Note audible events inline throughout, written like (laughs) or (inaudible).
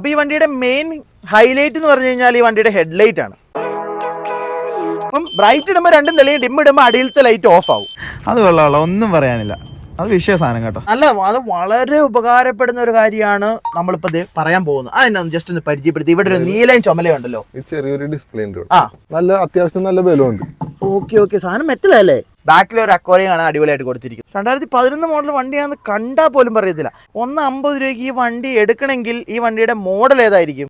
അപ്പോൾ ഈ വണ്ടിയുടെ മെയിൻ ഹൈലൈറ്റ് എന്ന് പറഞ്ഞു കഴിഞ്ഞാൽ ഈ വണ്ടിയുടെ ഹെഡ്ലൈറ്റ് ആണ്. അപ്പം ബ്രൈറ്റ് ഇടുമ്പോൾ രണ്ടും തെളിയും ഡിം അടിയിലത്തെ ലൈറ്റ് ഓഫ് ആവും. അത് വെള്ളമുള്ള ഒന്നും പറയാനില്ല. അത് വിഷയ സാധനം കേട്ടോ. അല്ല അത് വളരെ ഉപകാരപ്പെടുന്ന ഒരു കാര്യമാണ് നമ്മളിപ്പോ പറയാൻ പോകുന്നത്. അതിനൊന്ന് ജസ്റ്റ് ഒന്ന് പരിചയപ്പെടുത്തി. ഇവിടെ ഒരു നീലയും ചുമലയുണ്ടല്ലോ ചെറിയൊരു ഡിസ്പ്ലേ ഉണ്ട് ആ. നല്ല അത്യാവശ്യം നല്ല ബലമുണ്ട് ഓക്കെ ഓക്കെ. സാധനം മെറ്റലല്ലേ? ബാക്കിൽ ഒരു അക്വാറിയം ആണ് അടിപൊളിയായിട്ട് കൊടുത്തിരിക്കുന്നത് രണ്ടായിരത്തി പതിനൊന്ന് മോഡൽ വണ്ടിയാണെന്ന് കണ്ടാൽ പോലും പറയത്തില്ല. ഒന്ന് അമ്പത് രൂപയ്ക്ക് ഈ വണ്ടി എടുക്കണമെങ്കിൽ ഈ വണ്ടിയുടെ മോഡൽ ഏതായിരിക്കും?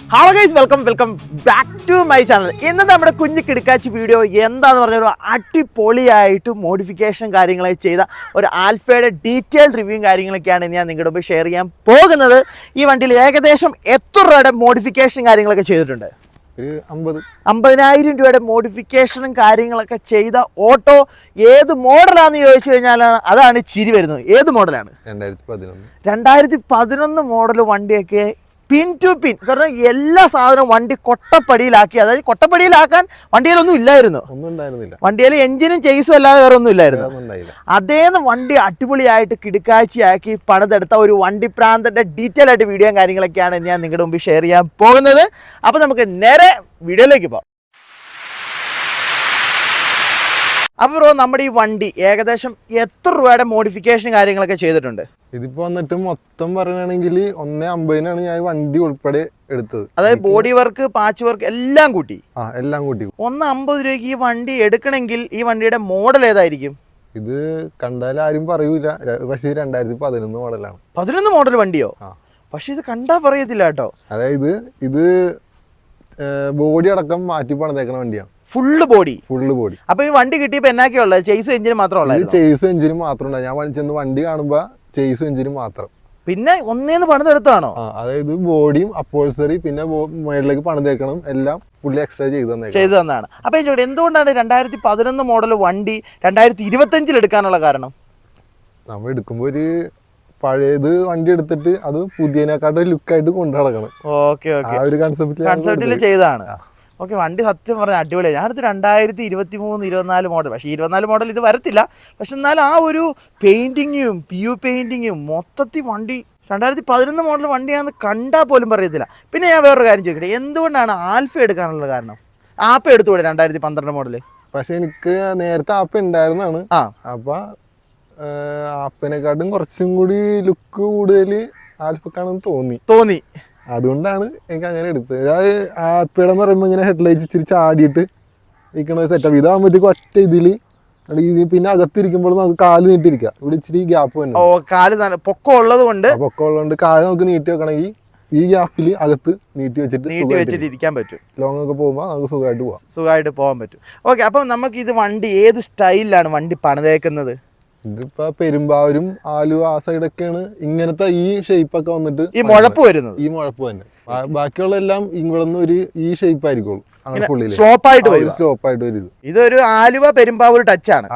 Hello guys welcome welcome back to my channel ഇന്ന് നമ്മുടെ കുഞ്ഞു കിടക്കാച്ചി വീഡിയോ എന്താന്ന് പറഞ്ഞ ഒരു അടിപൊളിയായിട്ട് മോഡിഫിക്കേഷൻ കാര്യങ്ങളെ ചെയ്ത ഒരു ആൽഫയുടെ ഡീറ്റെയിൽഡ് റിവ്യൂ കാര്യങ്ങളൊക്കെയാണ് ഞാൻ നിങ്ങളുടെ മുമ്പ് ഷെയർ ചെയ്യാൻ പോകുന്നത്. ഈ വണ്ടിയിൽ ഏകദേശം എത്ര രൂപയുടെ മോഡിഫിക്കേഷൻ കാര്യങ്ങളൊക്കെ ചെയ്തിട്ടുണ്ട്? ഒരു അമ്പത്. അമ്പതിനായിരം രൂപയുടെ മോഡിഫിക്കേഷനും കാര്യങ്ങളൊക്കെ ചെയ്ത ഓട്ടോ ഏത് മോഡലാന്ന് ചോദിച്ചു കഴിഞ്ഞാൽ അതാണ് ചിരി വരുന്നത്. ഏത് മോഡലാണ് രണ്ടായിരത്തി പതിനൊന്ന്. രണ്ടായിരത്തി പതിനൊന്ന് മോഡൽ വണ്ടിയൊക്കെ പിൻ ടു പിൻ കാരണം എല്ലാ സാധനവും വണ്ടി കൊട്ടപ്പടിയിലാക്കി. അതായത് കൊട്ടപ്പടിയിലാക്കാൻ വണ്ടിയിലൊന്നും ഇല്ലായിരുന്നു. ഒന്നും ഉണ്ടായിരുന്നില്ല. വണ്ടിയിൽ എഞ്ചിനും ചെയ്സും അല്ലാതെ വേറെ ഒന്നും ഇല്ലായിരുന്നു അതൊന്നും വണ്ടി അടിപൊളിയായിട്ട് കിടുക്കാഴ്ചയാക്കി പണിതെടുത്ത ഒരു വണ്ടി പ്രാന്തന്റെ ഡീറ്റെയിൽ ആയിട്ട് വീഡിയോയും കാര്യങ്ങളൊക്കെയാണ് ഞാൻ നിങ്ങളുടെ മുമ്പിൽ ഷെയർ ചെയ്യാൻ പോകുന്നത്. അപ്പോൾ നമുക്ക് നേരെ വീഡിയോയിലേക്ക് പോകാം. അപ്പോൾ നമ്മുടെ ഈ വണ്ടി ഏകദേശം എത്ര രൂപയുടെ മോഡിഫിക്കേഷൻ കാര്യങ്ങളൊക്കെ ചെയ്തിട്ടുണ്ട്? ഇതിപ്പോ വന്നിട്ട് മൊത്തം പറയുകയാണെങ്കിൽ ഒന്നേ അമ്പതിനാണ് ഞാൻ വണ്ടി ഉൾപ്പെടെ എടുത്തത്. അതായത് ബോഡി വർക്ക് പാച്ച് വർക്ക് എല്ലാം കൂട്ടി. ആ എല്ലാം കൂട്ടി. ഒന്ന് അമ്പത് രൂപയ്ക്ക് ഈ വണ്ടി എടുക്കണമെങ്കിൽ ഈ വണ്ടിയുടെ മോഡൽ ഏതായിരിക്കും? ഇത് കണ്ടാൽ ആരും പറയൂല. പക്ഷെ രണ്ടായിരത്തി പതിനൊന്ന് മോഡലാണ് പതിനൊന്ന് മോഡൽ വണ്ടിയോ. പക്ഷെ ഇത് കണ്ടാ പറയത്തില്ല കേട്ടോ. അതായത് ഇത് ബോഡി അടക്കം മാറ്റി പണിതേക്കണ വണ്ടിയാണ്. ഫുള്ള് ബോഡി ഫുള്ള് ബോഡി അപ്പൊ ഈ വണ്ടി കിട്ടിയപ്പോ എന്നാക്കിയ ഉള്ളത്? ചേസ് എഞ്ചിന് മാത്രമേ ചേസ് എഞ്ചിന് മാത്രം ഞാൻ ചെന്ന് വണ്ടി കാണുമ്പോ ചേസ് എഞ്ചിന് മാത്രം. പിന്നെ ഒന്നേന്ന് പണിതെടുത്താണോ ആ അതായത് ബോഡിയും അപ്പോൾസറി പിന്നെ മേളിലേക്ക് പണിതേക്കണം എല്ലാം പുള്ളി എക്സ്ട്രാ ചെയ്ത് തന്നേക്കണം. ചെയ്തു തന്നാണ് അപ്പൊ ഞാൻ ചോദിക്കട്ടെ എന്തുകൊണ്ടാണ് രണ്ടായിരത്തി പതിനൊന്ന് മോഡൽ വണ്ടി രണ്ടായിരത്തി ഇരുപത്തഞ്ചിൽ എടുക്കാനുള്ള കാരണം? നമ്മൾ എടുക്കുമ്പോൾ ഒരു പഴയത് വണ്ടി എടുത്തിട്ട് അത് പുതിയതിനെക്കാട്ടും ലുക്കായിട്ട് കൊണ്ടു നടക്കണം ഓക്കെ ആ ഓക്കെ ഒരു കൺസെപ്റ്റിൽ കൺസെപ്റ്റിൽ ചെയ്തതാണ്. ഓക്കെ വണ്ടി സത്യം പറഞ്ഞാൽ അടിപൊളിയാണ് ഞാനടുത്ത് രണ്ടായിരത്തി ഇരുപത്തി മൂന്ന് ഇരുപത്തിനാല് മോഡൽ പക്ഷേ ഇരുപത്തിനാല് മോഡൽ ഇത് വരത്തില്ല. പക്ഷെ എന്നാലും ആ ഒരു പെയിന്റിങ്ങും പി യു പെയിന്റിങ്ങും മൊത്തത്തിൽ വണ്ടി രണ്ടായിരത്തി പതിനൊന്ന് മോഡൽ വണ്ടിയാണെന്ന് കണ്ടാൽ പോലും പറയത്തില്ല. പിന്നെ ഞാൻ വേറൊരു കാര്യം ചോദിക്കട്ടെ. എന്തുകൊണ്ടാണ് ആൽഫ എടുക്കാനുള്ള കാരണം? ആപ്പ് എടുത്തുകൂടെ രണ്ടായിരത്തി പന്ത്രണ്ട് മോഡൽ പക്ഷെ എനിക്ക് നേരത്തെ ആപ്പ് ഉണ്ടായിരുന്നാണ്. ആ. അപ്പൊ ആപ്പിനെക്കാട്ടും കുറച്ചും കൂടി ലുക്ക് കൂടുതൽ ആൽഫക്കാണെന്ന് തോന്നി. തോന്നി. അതുകൊണ്ടാണ് എനിക്ക് അങ്ങനെ എടുത്തത് അതായത് ആപ്പിയുടെ എന്ന് പറയുമ്പോൾ ഇങ്ങനെ ഹെഡ്ലൈറ്റ് ഇച്ചിരി ചാടിയിട്ട് നിൽക്കണ സെറ്റപ്പ് ഇതാകുമ്പോഴത്തേക്കും ഒറ്റ ഇതിൽ ഇത് പിന്നെ അകത്തിരിക്കുമ്പോഴും നമുക്ക് കാൽ നീട്ടിരിക്കാം ഇവിടെ ഇച്ചിരി ഗ്യാപ്പ് തന്നെ. ഓ കാൽ പൊക്കം ഉള്ളത് കൊണ്ട് പൊക്കം ഉള്ളതുകൊണ്ട് കാൽ നമുക്ക് നീട്ടി വെക്കണമെങ്കിൽ ഈ ഗ്യാപ്പിൽ അകത്ത് നീട്ടി വെച്ചിട്ട് നീട്ടി വെച്ചിട്ട് ഇരിക്കാൻ പറ്റും. ലോങ് ഒക്കെ പോകുമ്പോൾ നമുക്ക് സുഖമായിട്ട് പോവാം. സുഖമായിട്ട് പോകാൻ പറ്റും. ഓക്കെ അപ്പം നമുക്ക് ഇത് വണ്ടി ഏത് സ്റ്റൈലിലാണ് വണ്ടി പണിതേക്കുന്നത്? ഇതിപ്പോ പെരുമ്പാവൂരും ആലുവ ആ സൈഡൊക്കെയാണ് ഇങ്ങനത്തെ ഈ ഷേപ്പ് ഒക്കെ വന്നിട്ട് ഈ മുഴപ്പ് വരുന്നത്. ഈ മുഴപ്പ് തന്നെ. ബാക്കിയുള്ള എല്ലാം ഇവിടെ നിന്ന് ഒരു ഈ ഷേപ്പ് ആയിരിക്കുള്ളൂ. സ്ലോപ്പ് ആയിട്ട് വരും. സ്ലോപ്പ് ആയിട്ട് വരും ഇത്. ഇതൊരു ആലുവ പെരുമ്പാവൂർ ടച്ച് ആണ്.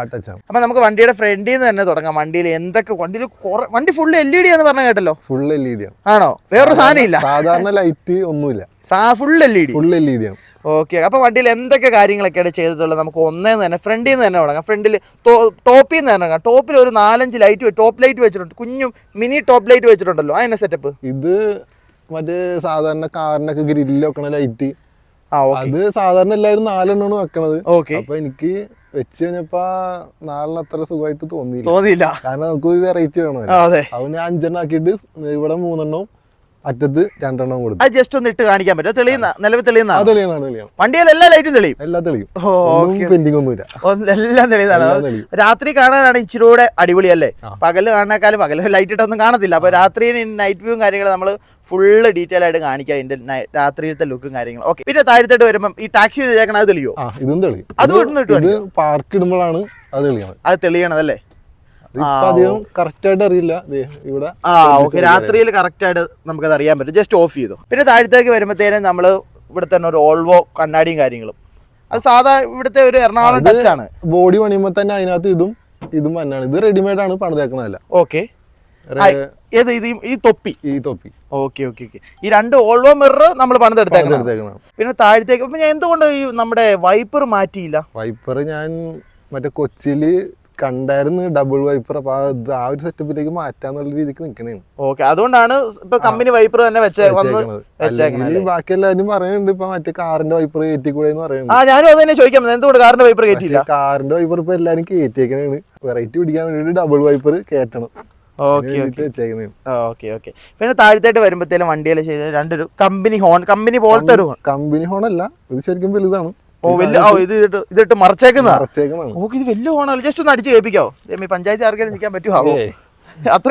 അപ്പൊ നമുക്ക് വണ്ടിയുടെ ഫ്രണ്ടിൽ നിന്ന് തന്നെ തുടങ്ങാം. വണ്ടിയിൽ എന്തൊക്കെ വണ്ടിയിൽ വണ്ടി ഫുൾ എൽ ഇ ഡി എന്ന് പറഞ്ഞ കേട്ടല്ലോ? ഫുൾ എൽ ഇ ഡി ആണ്. ആണോ? വേറൊരു സാധനം ഇല്ല സാധാരണ ലൈറ്റ് ഒന്നുമില്ല. Full L E D full L E D ആണ്. ഓക്കെ അപ്പൊ വണ്ടിയിൽ എന്തൊക്കെ കാര്യങ്ങളൊക്കെയാണ് ചെയ്തിട്ടുള്ളത്? നമുക്ക് ഒന്നേന്ന് തന്നെ ഫ്രണ്ടിൽ നിന്ന് തന്നെ തുടങ്ങാം. ഫ്രണ്ടിൽ ടോപ്പിൽ നിന്ന് തന്നെ തുടങ്ങാം. ടോപ്പിൽ ഒരു നാലഞ്ച് ലൈറ്റ് ടോപ്പ് ലൈറ്റ് വെച്ചിട്ടുണ്ട്. കുഞ്ഞും മിനി ടോപ്പ് ലൈറ്റ് വെച്ചിട്ടുണ്ടല്ലോ. അതിന്റെ സെറ്റപ്പ് ഇത് മറ്റേ സാധാരണ കാറിനൊക്കെ ഗ്രില്ല് വെക്കണ ലൈറ്റ് ആ ഓക്കെ അത് സാധാരണ എല്ലാവരും നാലെണ്ണമാണ് വെക്കണത്. ഓക്കെ അപ്പൊ എനിക്ക് വെച്ച് കഴിഞ്ഞപ്പോ നാലെണ്ണം അത്ര സുഖമായിട്ട് തോന്നിയില്ല. തോന്നിയില്ല. കാരണം നമുക്ക് ഒരു വെറൈറ്റി വേണമല്ലോ അതെ. അവന് അഞ്ചെണ്ണം ആക്കിയിട്ട് ഇവിടെ മൂന്നെണ്ണവും അറ്റത്ത് രണ്ടെണ്ണം കൊടുത്തു. അത് ജസ്റ്റ് ഒന്ന് ഇട്ട് കാണിക്കാൻ പറ്റും. തെളിയുന്ന നിലവിൽ തെളിയുന്ന തെളിയാണ് വണ്ടിയിൽ എല്ലാ ലൈറ്റും തെളിയും. എല്ലാം തെളിയും. പെൻഡിങ് ഒന്നുമില്ല. ഒന്ന് എല്ലാം തെളിയുന്നതാണ് രാത്രി കാണാനാണ് ഇച്ചിരി കൂടെ അടിപൊളിയല്ലേ. പകൽ കാണാനേക്കാളും പകൽ ലൈറ്റ് ഇട്ടൊന്നും കാണത്തില്ല. അപ്പൊ രാത്രി നൈറ്റ് വ്യൂ കാര്യങ്ങളും നമ്മൾ ഫുള്ള് ഡീറ്റെയിൽ ആയിട്ട് കാണിക്കാം ഇതിന്റെ രാത്രിയിലത്തെ ലുക്കും കാര്യങ്ങളും. ഓക്കെ പിന്നെ താഴത്തോട്ട് വരുമ്പം ഈ ടാക്സി ചെയ്തേക്കണം അത് തെളിയോ? ആ ഇതും തെളിയും. അത് പാർക്ക് ഇടുമ്പോഴാണ് അത് തെളിയണം അത് തെളിയണതല്ലേ? അധികം കറക്റ്റ് ആയിട്ട് അറിയില്ല ഇവിടെ ആ ഓക്കെ. രാത്രിയിൽ കറക്റ്റ് ആയിട്ട് നമുക്കത് അറിയാൻ പറ്റും. ജസ്റ്റ് ഓഫ് ചെയ്തു. പിന്നെ താഴത്തേക്ക് വരുമ്പോഴത്തേനും നമ്മൾ ഇവിടെ തന്നെ ഒരു ഓൾവോ കണ്ണാടിയും കാര്യങ്ങളും. അത് സാധാ ഇവിടുത്തെ ഒരു എറണാകുളം ടച്ച് ആണ്. ബോഡി പണിയുമ്പോ തന്നെ അതിനകത്ത് ഇതും ഇതും തന്നെയാണ് ഇത് റെഡിമെയ്ഡ് ആണ് പണിതേക്കണതല്ല ഓക്കെ ഏത് ഇത് ഈ- തൊപ്പി? ഈ തൊപ്പി. ഓക്കെ ഓക്കെ ഓക്കെ ഈ രണ്ട് ഓൾവോ മിറർ നമ്മൾ പണിതെടുത്തേക്കണം? പിന്നെ താഴത്തേക്ക് എന്തുകൊണ്ട് ഈ നമ്മുടെ വൈപ്പർ മാറ്റിയില്ല? വൈപ്പർ ഞാൻ മറ്റേ കൊച്ചിയിൽ കണ്ടായിരുന്നു ഡബിൾ വൈപ്പർ അപ്പൊ അത് ആ ഒരു സെറ്റപ്പിലേക്ക് മാറ്റാന്നുള്ള രീതിക്ക് നിക്കണേണ്. ഓക്കെ അതുകൊണ്ടാണ് ഇപ്പൊ കമ്പനി വൈപ്പർ തന്നെ വെച്ചേക്കുന്നത് ബാക്കി എല്ലാവരും പറയുന്നുണ്ട് ഇപ്പൊ മറ്റേ കാറിന്റെ വൈപ്പർ കയറ്റിക്കൂടെ എന്ന് ആ ഞാനും അത് തന്നെ ചോദിക്കാം. എന്തുകൊണ്ട് കാറിന്റെ വൈപ്പർ കയറ്റിയില്ല? കാറിന്റെ വൈപ്പർ ഇപ്പൊ എല്ലാരും കയറ്റിയേക്കണേണ്. വെറൈറ്റി പിടിക്കാൻ വേണ്ടി ഡബിൾ വൈപ്പർ കയറ്റണം. ഓക്കെ ഓക്കെ പിന്നെ താഴത്തേട്ട് വരുമ്പോഴത്തേലും വണ്ടിയിൽ ചെയ്ത രണ്ടൊരു കമ്പനി ഹോൺ കമ്പനി പോലത്തെ ഒരു കമ്പനി ഹോൺ അല്ല. ഇത് ശരിക്കും വലുതാണ്. ഓ വലിയ ഓ ഇത് ഇതിട്ട് ഇതിട്ട് മറച്ചേക്കുന്നതാ? മറച്ചേക്കണാണ് ഓക്കെ ഇത് വലിയ ഹോണല്ല ജസ്റ്റ് ഒന്ന് അടിച്ച് കേൾപ്പിക്കാവോ? ദൈവമേ, പഞ്ചായത്ത് ആർക്കെങ്കിലും നിൽക്കാൻ പറ്റുമോ. അത്ര